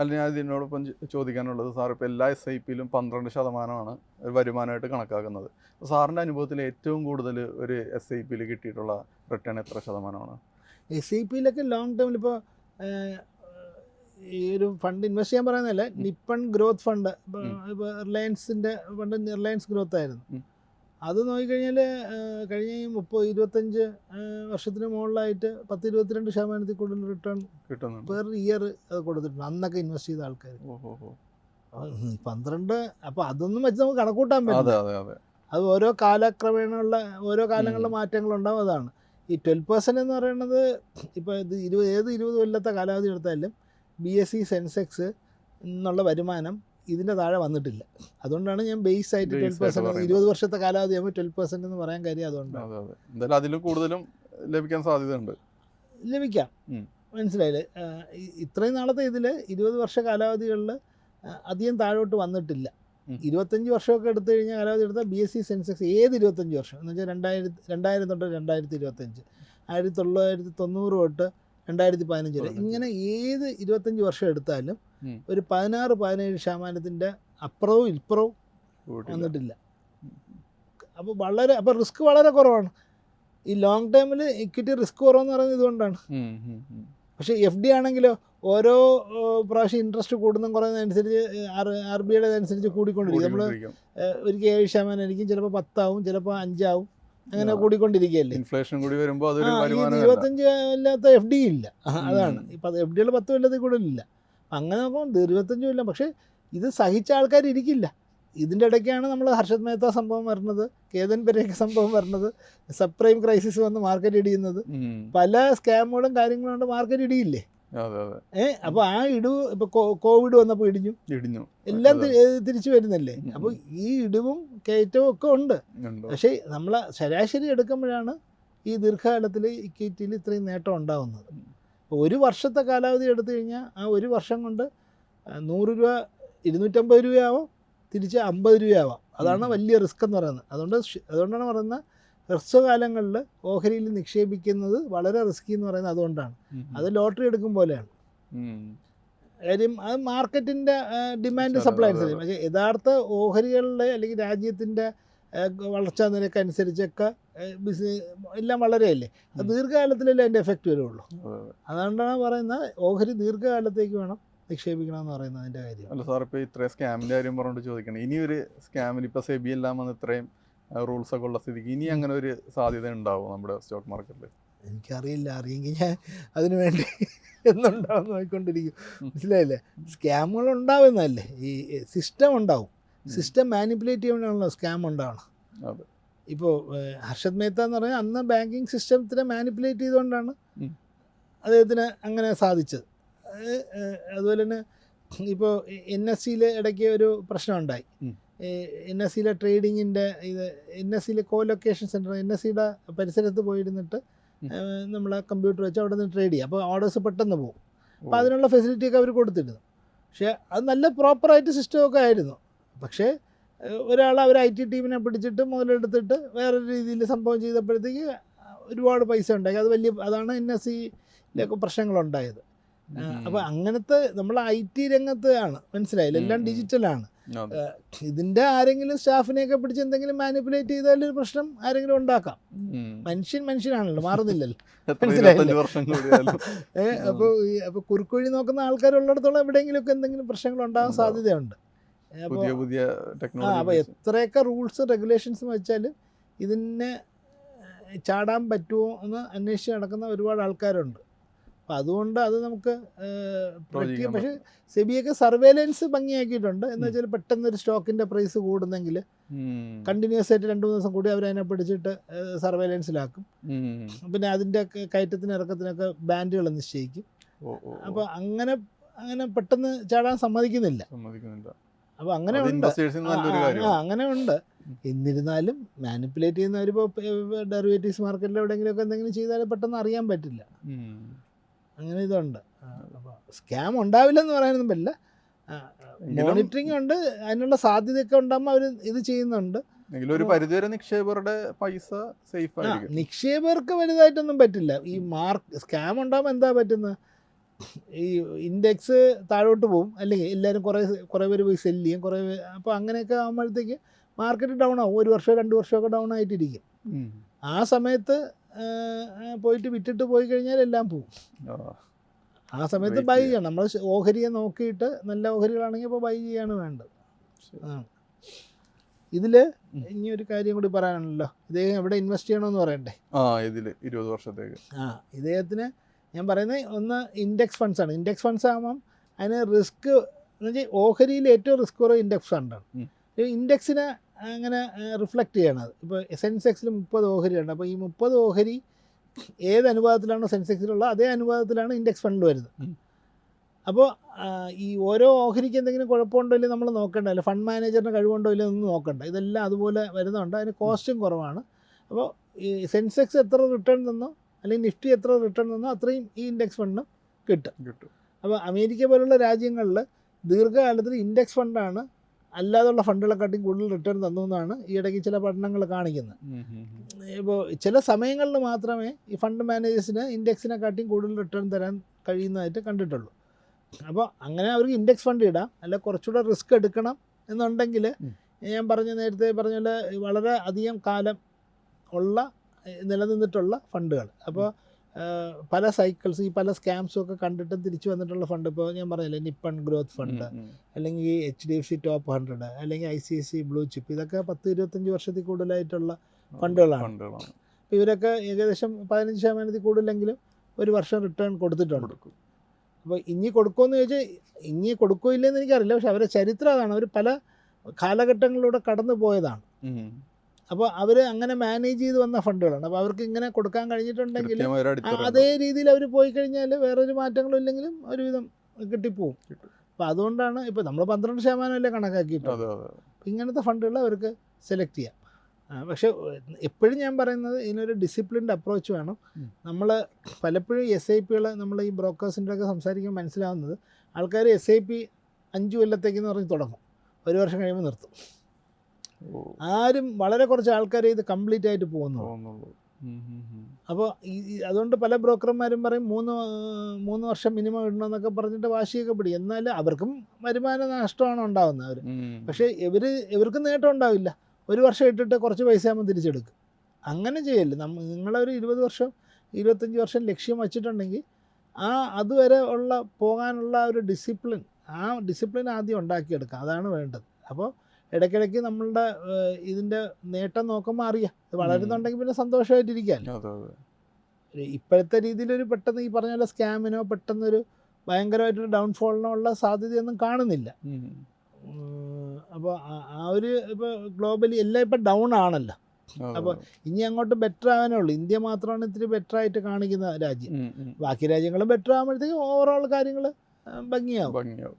അല്ല ഞാൻ ഇതിനോടൊപ്പം ചോദിക്കാനുള്ളത് സാർ ഇപ്പോൾ എല്ലാ എസ് ഐ പിയിലും പന്ത്രണ്ട് ശതമാനമാണ് വരുമാനമായിട്ട് കണക്കാക്കുന്നത്. അപ്പോൾ സാറിന്റെ അനുഭവത്തിൽ ഏറ്റവും കൂടുതൽ ഒരു എസ് ഐ പിയിൽ കിട്ടിയിട്ടുള്ള റിട്ടേൺ എത്ര ശതമാനമാണ്? എസ് ഐ പിയിലൊക്കെ ലോങ് ടേമിൽ ഇപ്പോൾ ഈ ഒരു ഫണ്ട് ഇൻവെസ്റ്റ് ചെയ്യാൻ പറയുന്നതല്ല നിപ്പൺ ഗ്രോത്ത് ഫണ്ട് ഇപ്പോൾ റിലയൻസിന്റെ ഫണ്ട് റിലയൻസ് ഗ്രോത്ത് ആയിരുന്നു. അത് നോക്കിക്കഴിഞ്ഞാൽ കഴിഞ്ഞ മുപ്പത് ഇരുപത്തഞ്ച് വർഷത്തിന് മുകളിലായിട്ട് പത്ത് ഇരുപത്തിരണ്ട് ശതമാനത്തിൽ കൂടുതൽ റിട്ടേൺ കിട്ടുന്നു പെർ ഇയർ അത് കൊടുത്തിട്ടുണ്ട്. അന്നൊക്കെ ഇൻവെസ്റ്റ് ചെയ്ത ആൾക്കാർ പന്ത്രണ്ട് അപ്പോൾ അതൊന്നും വെച്ച് നമുക്ക് കണക്കൂട്ടാൻ പറ്റും പറ്റില്ല. അതെ ഓരോ കാലക്രമേണയുള്ള ഓരോ കാലങ്ങളിലെ മാറ്റങ്ങളുണ്ടാവും അതാണ്. ഈ ട്വൽവ് പെർസെന്റ് എന്ന് പറയുന്നത് ഇപ്പോൾ ഇത് ഇരുപത് ഏത് ഇരുപത് കൊല്ലത്തെ കാലാവധി എടുത്താലും ബി എസ് സി സെൻസെക്സ് എന്നുള്ള വരുമാനം ഇതിന്റെ താഴെ വന്നിട്ടില്ല. അതുകൊണ്ടാണ് ഞാൻ ബേസ് ആയിട്ട് ട്വൽവ് പെർസെന്റ്. ഇരുപത് വർഷത്തെ കാലാവധി ആകുമ്പോൾ ട്വൽവ് പെർസെന്റ് എന്ന് പറയാൻ കാര്യം അതുകൊണ്ടാണ്. അതെ അതെ. എന്തായാലും അതിലും കൂടുതലും ലഭിക്കാൻ സാധ്യതയുണ്ട്. ലഭിക്കാം. മനസ്സിലായില്ലേ? ഇത്രയും നാളത്തെ ഇതിൽ ഇരുപത് വർഷ കാലാവധികളിൽ അധികം താഴോട്ട് വന്നിട്ടില്ല. ഇരുപത്തഞ്ച് വർഷമൊക്കെ എടുത്തു കഴിഞ്ഞാൽ കാലാവധി എടുത്താൽ ബി എസ് സി സെൻസെക്സ് ഏത് ഇരുപത്തഞ്ച് വർഷം? എന്ന് വെച്ചാൽ രണ്ടായിരത്തി രണ്ടായിരം തൊട്ട് രണ്ടായിരത്തി ഇരുപത്തഞ്ച്. ആയിരത്തി തൊള്ളായിരത്തി തൊണ്ണൂറ് തൊട്ട് രണ്ടായിരത്തി പതിനഞ്ച് വരെ പതിനഞ്ച്. ഇങ്ങനെ ഏത് ഇരുപത്തഞ്ച് വർഷം എടുത്താലും ഒരു പതിനാറ് പതിനേഴ് ശതമാനത്തിന്റെ അപ്പുറവും ഇപ്പുറവും. വന്നിട്ടില്ല അപ്പോൾ വളരെ അപ്പോൾ റിസ്ക് വളരെ കുറവാണ് ഈ ലോങ് ടേമിൽ ഇക്വിറ്റി റിസ്ക് കുറവെന്ന് പറയുന്നത് ഇതുകൊണ്ടാണ്. പക്ഷേ എഫ് ഡി ആണെങ്കിലോ ഓരോ പ്രാവശ്യം ഇൻട്രസ്റ്റ് കൂടുന്നതും കുറയുന്നതനുസരിച്ച് ആർ ബി ഐയുടെ അനുസരിച്ച് കൂടിക്കൊണ്ടിരിക്കും നമ്മൾ. ഒരിക്കൽ ഏഴ് ശതമാനം ആയിരിക്കും ചിലപ്പോൾ പത്താവും ചിലപ്പോൾ അഞ്ചാവും അങ്ങനെ. കൂടിക്കൊണ്ടിരിക്കുകയല്ലേ? ഇൻഫ്ലേഷൻ കൂടി വരുമ്പോൾ അതൊരു ഇരുപത്തഞ്ച് ഇല്ലാത്ത എഫ് ഡി ഇല്ല. അതാണ്. ഇപ്പം എഫ് ഡികൾ പത്ത് കൊല്ലത്തിൽ കൂടുതലില്ല അങ്ങനെ നോക്കുമ്പോൾ ഇരുപത്തഞ്ചും ഇല്ല. പക്ഷേ ഇത് സഹിച്ച ആൾക്കാർ ഇരിക്കില്ല. ഇതിന്റെ ഇടയ്ക്കാണ് നമ്മൾ ഹർഷത് മേത്ത സംഭവം വരുന്നത് കേതൻ പെരേക്ക് സംഭവം വരുന്നത് സബ് പ്രൈം ക്രൈസിസ് വന്ന് മാർക്കറ്റ് ഇടിയുന്നത്. പല സ്കാമുകളും കാര്യങ്ങളും കൊണ്ട് മാർക്കറ്റ് ഇടിയില്ലേ? ഏഹ് അപ്പോൾ ആ ഇടിവ് ഇപ്പൊ കോവിഡ് വന്നപ്പോൾ ഇടിഞ്ഞു? ഇടിഞ്ഞു. എല്ലാം തിരിച്ചു വരുന്നില്ലേ? അപ്പൊ അപ്പോൾ ഈ ഇടിവും കയറ്റവും ഒക്കെ ഉണ്ട്. പക്ഷെ നമ്മൾ ശരാശരി എടുക്കുമ്പോഴാണ് ഈ ദീർഘകാലത്തിൽ ഇക്വിറ്റിയിൽ ഇത്രയും നേട്ടം ഉണ്ടാവുന്നത്. ഒരു വർഷത്തെ കാലാവധി എടുത്തു കഴിഞ്ഞാൽ ആ ഒരു വർഷം കൊണ്ട് നൂറ് രൂപ ഇരുന്നൂറ്റമ്പത് രൂപയാവാം തിരിച്ച് അമ്പത് രൂപയാവാം. അതാണ് വലിയ റിസ്ക് എന്ന് പറയുന്നത്. അതുകൊണ്ട് അതുകൊണ്ടാണ് പറയുന്നത് ഹ്രസ്വകാലങ്ങളിൽ ഓഹരിയിൽ നിക്ഷേപിക്കുന്നത് വളരെ റിസ്കി എന്ന് പറയുന്നത് അതുകൊണ്ടാണ്. അത് ലോട്ടറി എടുക്കും പോലെയാണ്. കാര്യം അത് മാർക്കറ്റിന്റെ ഡിമാൻഡ് സപ്ലൈ അനുസരിച്ച്. പക്ഷേ യഥാർത്ഥ ഓഹരികളുടെ അല്ലെങ്കിൽ രാജ്യത്തിന്റെ വളർച്ചാ നിരക്ക് അനുസരിച്ചൊക്കെ ബിസിനസ് എല്ലാം വളരെയല്ലേ? അത്. ദീർഘകാലത്തിലല്ലേ അതിന്റെ എഫക്റ്റ് വരുള്ളൂ അതെ, അതെ. അതുകൊണ്ടാണ് പറയുന്നത് ഓഹരി ദീർഘകാലത്തേക്ക് വേണം നിക്ഷേപിക്കണമെന്ന് പറയുന്നത് അതിന്റെ കാര്യം. അല്ല സാർ ഇപ്പോൾ ഇത്രയും സ്കാമിന്റെ കാര്യം പറഞ്ഞിട്ട് ചോദിക്കണം. ഇനിയൊരു സ്കാമിൽ ഇപ്പോൾ സെബി എല്ലാം വന്ന് ഇത്രയും റൂൾസ് ഒക്കെ ഉള്ള സ്ഥിതിക്ക് ഇനി അങ്ങനെ ഒരു സാധ്യത ഉണ്ടാവും നമ്മുടെ സ്റ്റോക്ക് മാർക്കറ്റിൽ എനിക്കറിയില്ല. അറിയെങ്കിൽ ഞാൻ അതിനു വേണ്ടി എന്നുണ്ടാവും നോക്കിക്കൊണ്ടിരിക്കും. മനസ്സിലായില്ലേ? സ്കാമുകൾ ഉണ്ടാവുന്നതല്ലേ? ഈ സിസ്റ്റം ഉണ്ടാവും. സിസ്റ്റം മാനിപ്പുലേറ്റ് ചെയ്യുമ്പോഴാണല്ലോ സ്കാം ഉണ്ടാവണം. ഇപ്പോൾ ഹർഷത് മേത്ത എന്ന് പറഞ്ഞാൽ അന്ന് ബാങ്കിങ് സിസ്റ്റത്തിനെ മാനിപ്പുലേറ്റ് ചെയ്തുകൊണ്ടാണ്. അദ്ദേഹത്തിന് അങ്ങനെ സാധിച്ചത്. അതുപോലെ തന്നെ ഇപ്പോൾ എൻ എസ് സിയിൽ ഇടയ്ക്ക് ഒരു പ്രശ്നം ഉണ്ടായി. ഉം. എൻ എസ് സിയിലെ ട്രേഡിങ്ങിന്റെ ഇത് എൻ എസ് സിയിലെ co location centre N S സിയുടെ പരിസരത്ത് പോയിരുന്നിട്ട് നമ്മൾ കമ്പ്യൂട്ടർ വെച്ച് അവിടെ നിന്ന് ട്രേഡ് ചെയ്യാം. അപ്പോൾ ഓർഡേഴ്സ് പെട്ടെന്ന് പോകും. അപ്പോൾ. അതിനുള്ള ഫെസിലിറ്റിയൊക്കെ അവർ കൊടുത്തിരുന്നു. പക്ഷേ അത് നല്ല പ്രോപ്പറായിട്ട് സിസ്റ്റമൊക്കെ ആയിരുന്നു. പക്ഷേ ഒരാൾ അവർ ഐ ടി ടീമിനെ പിടിച്ചിട്ട് മുതലെടുത്തിട്ട് വേറൊരു രീതിയിൽ സംഭവം ചെയ്തപ്പോഴത്തേക്ക് ഒരുപാട് പൈസ ഉണ്ടായി. അത് വലിയ അതാണ് എൻ എസ് സിയിലൊക്കെ പ്രശ്നങ്ങളുണ്ടായത്. അപ്പോൾ അങ്ങനത്തെ നമ്മൾ ഐ ടി രംഗത്താണ് മനസ്സിലായില്ല? എല്ലാം. ഡിജിറ്റലാണ് അതെ. ഇതിന്റെ ആരെങ്കിലും സ്റ്റാഫിനെയൊക്കെ പിടിച്ച് എന്തെങ്കിലും മാനിപ്പുലേറ്റ് ചെയ്താൽ ഒരു പ്രശ്നം ആരെങ്കിലും ഉണ്ടാക്കാം. മനുഷ്യൻ മനുഷ്യനാണല്ലോ മാറുന്നില്ലല്ലോ. മനസ്സിലായില്ലേ? ഏഹ് അപ്പോൾ അപ്പോൾ കുറുക്കുഴി നോക്കുന്ന ആൾക്കാരുള്ളിടത്തോളം എവിടെയെങ്കിലുമൊക്കെ എന്തെങ്കിലും പ്രശ്നങ്ങൾ ഉണ്ടാകാൻ സാധ്യതയുണ്ട്. അപ്പൊ പുതിയ പുതിയ ടെക്നോളജി അപ്പോൾ എത്രയൊക്കെ റൂൾസ് റെഗുലേഷൻസ് വെച്ചാൽ ഇതിനെ ചാടാൻ പറ്റുമോ എന്ന് അന്വേഷിച്ച് നടക്കുന്ന ഒരുപാട് ആൾക്കാരുണ്ട്. അപ്പോൾ അതുകൊണ്ട് അത് നമുക്ക്. പക്ഷേ സെബിയൊക്കെ സർവേലൻസ് ഭംഗിയാക്കിയിട്ടുണ്ട്. എന്ന് വെച്ചാൽ പെട്ടെന്ന് ഒരു സ്റ്റോക്കിന്റെ പ്രൈസ് കൂടുന്നെങ്കിൽ കണ്ടിന്യൂസ് ആയിട്ട് രണ്ട് മൂന്ന് ദിവസം കൂടി അവരതിനെ പിടിച്ചിട്ട് സർവേലൻസിലാക്കും. പിന്നെ അതിന്റെ കയറ്റത്തിനും ഇറക്കത്തിനൊക്കെ ബാൻഡുകൾ നിശ്ചയിക്കും. അപ്പോൾ അങ്ങനെ അങ്ങനെ പെട്ടെന്ന് ചാടാൻ സമ്മതിക്കുന്നില്ല. അപ്പോൾ അങ്ങനെ ഉണ്ട്. ആ, അങ്ങനെ ഉണ്ട്. എന്നിരുന്നാലും മാനിപ്പുലേറ്റ് ചെയ്യുന്ന ഒരു ഡെറിവേറ്റീവ്സ് മാർക്കറ്റിൽ എവിടെയെങ്കിലുമൊക്കെ എന്തെങ്കിലും ചെയ്താൽ പെട്ടെന്ന് അറിയാൻ പറ്റില്ല. അങ്ങനെ ഇതുണ്ട്. അപ്പോൾ സ്കാം ഉണ്ടാവില്ലെന്ന് പറയാനൊന്നും പറ്റില്ല. മോണിറ്ററിംഗ് ഉണ്ട്. അതിനുള്ള സാധ്യതയൊക്കെ ഉണ്ടാകുമ്പോൾ അവർ ഇത് ചെയ്യുന്നുണ്ട്. ഒരു പരിധിവരെ നിക്ഷേപകരുടെ പൈസ സേഫ് നിക്ഷേപകർക്ക് വലുതായിട്ടൊന്നും പറ്റില്ല. ഈ മാർക്ക് സ്കാം ഉണ്ടാകുമ്പോൾ എന്താ പറ്റുന്നത് ഈ ഇൻഡെക്സ് താഴോട്ട് പോകും അല്ലെങ്കിൽ എല്ലാവരും കുറേ കുറേ പേര് പോയി സെല്ല് ചെയ്യും. കുറേ അപ്പോൾ അങ്ങനെയൊക്കെ ആകുമ്പോഴത്തേക്ക് മാർക്കറ്റ് ഡൗൺ ആവും. ഒരു വർഷം രണ്ട് വർഷമൊക്കെ ഡൗൺ ആയിട്ടിരിക്കും. ആ സമയത്ത് പോയിട്ട് വിറ്റിട്ട് പോയി കഴിഞ്ഞാൽ എല്ലാം പോവും. ആ. സമയത്ത് ബൈ ചെയ്യണം. നമ്മൾ ഓഹരിയെ നോക്കിയിട്ട് നല്ല ഓഹരികളാണെങ്കിൽ ഇപ്പോൾ ബൈ ചെയ്യാണ് വേണ്ടത്. ആ ഇതിൽ ഇനി ഒരു കാര്യം കൂടി പറയാനുണ്ടല്ലോ. ഇദ്ദേഹം എവിടെ ഇൻവെസ്റ്റ് ചെയ്യണമെന്ന് പറയണ്ടേ? ആ ഇതിൽ ഇരുപത് വർഷത്തേക്ക്. ആ ഇദ്ദേഹത്തിന് ഞാൻ പറയുന്നത് ഒന്ന് ഇൻഡെക്സ് ഫണ്ട്സ് ആണ്. ഇൻഡെക്സ് ഫണ്ട്സ് ആകുമ്പം അതിന് റിസ്ക് എന്ന് വെച്ചാൽ ഓഹരിയിൽ ഏറ്റവും റിസ്ക് കുറവ് ഇൻഡെക്സ് ഫണ്ടാണ്. ഇൻഡെക്സിനെ അങ്ങനെ റിഫ്ലക്റ്റ് ചെയ്യണത് ഇപ്പോൾ സെൻസെക്സിൽ മുപ്പത് ഓഹരിയുണ്ട് അപ്പോൾ ഈ മുപ്പത് ഓഹരി ഏത് അനുപാതത്തിലാണോ സെൻസെക്സിലുള്ള അതേ അനുപാതത്തിലാണ് ഇൻഡെക്സ് ഫണ്ട് വരുന്നത്. അപ്പോൾ ഈ ഓരോ ഓഹരിക്ക് എന്തെങ്കിലും കുഴപ്പമുണ്ടോ ഇല്ലയോ നമ്മൾ നോക്കേണ്ട. നോക്കണ്ടല്ലോ ഫണ്ട് മാനേജറിന് കഴിവുണ്ടോ ഇല്ലയോ ഒന്നും നോക്കണ്ട. ഇതെല്ലാം അതുപോലെ വരുന്നുണ്ട്. അതിന് കോസ്റ്റും കുറവാണ്. അപ്പോൾ ഈ സെൻസെക്സ് എത്ര റിട്ടേൺ തന്നോ അല്ലെങ്കിൽ നിഫ്റ്റി എത്ര റിട്ടേൺ തന്നോ അത്രയും ഈ ഇൻഡെക്സ് ഫണ്ടിനും കിട്ടും. കിട്ടും. അപ്പോൾ അമേരിക്ക പോലുള്ള രാജ്യങ്ങളിൽ ദീർഘകാലത്തിൽ ഇൻഡെക്സ് ഫണ്ടാണ് അല്ലാതുള്ള ഫണ്ടുകളെക്കാട്ടിയും കൂടുതൽ റിട്ടേൺ തന്നു എന്നാണ് ഈ ഇടയ്ക്ക് ചില പഠനങ്ങൾ കാണിക്കുന്നത്. ഇപ്പോൾ ചില സമയങ്ങളിൽ മാത്രമേ ഈ ഫണ്ട് മാനേജേഴ്സിന് ഇൻഡെക്സിനെക്കാട്ടിയും കൂടുതൽ റിട്ടേൺ തരാൻ കഴിയുന്നതായിട്ട് കണ്ടിട്ടുള്ളൂ. അപ്പോൾ അങ്ങനെ അവർക്ക് ഇൻഡെക്സ് ഫണ്ട് ഇടാം അല്ല കുറച്ചുകൂടെ റിസ്ക് എടുക്കണം എന്നുണ്ടെങ്കിൽ ഞാൻ പറഞ്ഞ നേരത്തെ പറഞ്ഞ പോലെ വളരെ അധികം കാലം ഉള്ള നിലനിന്നിട്ടുള്ള ഫണ്ടുകൾ അപ്പോൾ പല സൈക്കിൾസ് ഈ പല സ്കാംസും ഒക്കെ കണ്ടിട്ട് തിരിച്ചു വന്നിട്ടുള്ള ഫണ്ട് ഇപ്പോൾ ഞാൻ പറഞ്ഞില്ലേ നിപ്പൺ ഗ്രോത്ത് ഫണ്ട്. അല്ലെങ്കിൽ H D F C top hundred അല്ലെങ്കിൽ I C C blue chip ഇതൊക്കെ പത്ത് ഇരുപത്തഞ്ച് വർഷത്തിൽ കൂടുതലായിട്ടുള്ള ഫണ്ടുകളാണ്. അപ്പോൾ ഇവരൊക്കെ ഏകദേശം പതിനഞ്ച് ശതമാനത്തിൽ കൂടുതലെങ്കിലും ഒരു വർഷം റിട്ടേൺ കൊടുത്തിട്ടുണ്ട് അപ്പോൾ ഇനി കൊടുക്കുമെന്ന് ചോദിച്ചാൽ ഇനി കൊടുക്കുമില്ലെന്ന് എനിക്കറിയില്ല പക്ഷെ അവരുടെ ചരിത്രം അതാണ് അവർ പല കാലഘട്ടങ്ങളിലൂടെ കടന്നു പോയതാണ്. അപ്പോൾ അവർ അങ്ങനെ മാനേജ് ചെയ്ത് വന്ന ഫണ്ടുകളാണ്. അപ്പോൾ അവർക്ക് ഇങ്ങനെ കൊടുക്കാൻ കഴിഞ്ഞിട്ടുണ്ടെങ്കിൽ അതേ രീതിയിൽ അവർ പോയി കഴിഞ്ഞാൽ വേറൊരു മാറ്റങ്ങളും ഇല്ലെങ്കിലും ഒരുവിധം കിട്ടിപ്പോവും. കിട്ടും. അപ്പോൾ അതുകൊണ്ടാണ് ഇപ്പോൾ നമ്മൾ പന്ത്രണ്ട് ശതമാനമല്ലേ കണക്കാക്കിയിട്ടുള്ളത് അതെ ഇങ്ങനത്തെ ഫണ്ടുകൾ അവർക്ക് സെലക്ട് ചെയ്യാം. പക്ഷെ എപ്പോഴും ഞാൻ പറയുന്നത് ഇതിനൊരു ഡിസിപ്ലിൻഡ് അപ്രോച്ച് വേണം. നമ്മൾ പലപ്പോഴും എസ് ഐ പികൾ നമ്മൾ ഈ ബ്രോക്കേഴ്സിന്റെ ഒക്കെ സംസാരിക്കുമ്പോൾ മനസ്സിലാവുന്നത് ആൾക്കാർ എസ് ഐ പി അഞ്ച് കൊല്ലത്തേക്കെന്ന് പറഞ്ഞ് തുടങ്ങും. ഒരു വർഷം കഴിയുമ്പോൾ നിർത്തും. ആരും വളരെ കുറച്ച് ആൾക്കാരെ ഇത് കംപ്ലീറ്റ് ആയിട്ട് പോകുന്നു തോന്നുള്ളൂ ഉം, ഉം, ഉം. അപ്പോൾ ഈ അതുകൊണ്ട് പല ബ്രോക്കർമാരും പറയും മൂന്ന് മൂന്ന് വർഷം മിനിമം ഇടണമെന്നൊക്കെ പറഞ്ഞിട്ട് വാശിയൊക്കെ പിടി എന്നാൽ അവർക്കും വരുമാന നഷ്ടമാണ് ഉണ്ടാവുന്നത് അവർ. പക്ഷേ ഇവർ ഇവർക്ക് നേട്ടം ഉണ്ടാവില്ല. ഒരു വർഷം ഇട്ടിട്ട് കുറച്ച് പൈസ ആകുമ്പോൾ തിരിച്ചെടുക്കും. അങ്ങനെ ചെയ്യല്ല. നമ്മ നിങ്ങളൊരു ഇരുപത് വർഷം ഇരുപത്തഞ്ച് വർഷം ലക്ഷ്യം വച്ചിട്ടുണ്ടെങ്കിൽ ആ അതുവരെ ഉള്ള പോകാനുള്ള ഒരു ഡിസിപ്ലിൻ ആ ഡിസിപ്ലിൻ ആദ്യം ഉണ്ടാക്കിയെടുക്കുക അതാണ് വേണ്ടത്. അപ്പോൾ ഇടയ്ക്കിടയ്ക്ക് നമ്മളുടെ ഇതിന്റെ ഇതിന്റെ നേട്ടം നോക്കുമ്പോൾ അറിയാം. ഇത് വളരുന്നുണ്ടെങ്കിൽ പിന്നെ അതെ ഇപ്പോഴത്തെ രീതിയിലൊരു പെട്ടെന്ന് ഈ പറഞ്ഞ പോലെ സ്കാമിനോ പെട്ടെന്നൊരു ഭയങ്കരമായിട്ടൊരു ഡൗൺഫോളിനോ ഉള്ള സാധ്യതയൊന്നും കാണുന്നില്ല. അപ്പോൾ ആ ഒരു ഇപ്പോൾ ഗ്ലോബലി എല്ലാം ഇപ്പം ഡൗൺ ആണല്ലോ. അപ്പോൾ അപ്പൊ ഇനി അങ്ങോട്ട് ബെറ്റർ ആവാനേ ഉള്ളൂ. ഇന്ത്യ മാത്രമാണ് ഇത്തിരി ബെറ്റർ ആയിട്ട് കാണിക്കുന്ന രാജ്യം. ബാക്കി രാജ്യങ്ങളും ബെറ്റർ ആകുമ്പോഴത്തേക്കും ഓവറോൾ കാര്യങ്ങൾ ഭംഗിയാവും. ഭംഗിയാവും.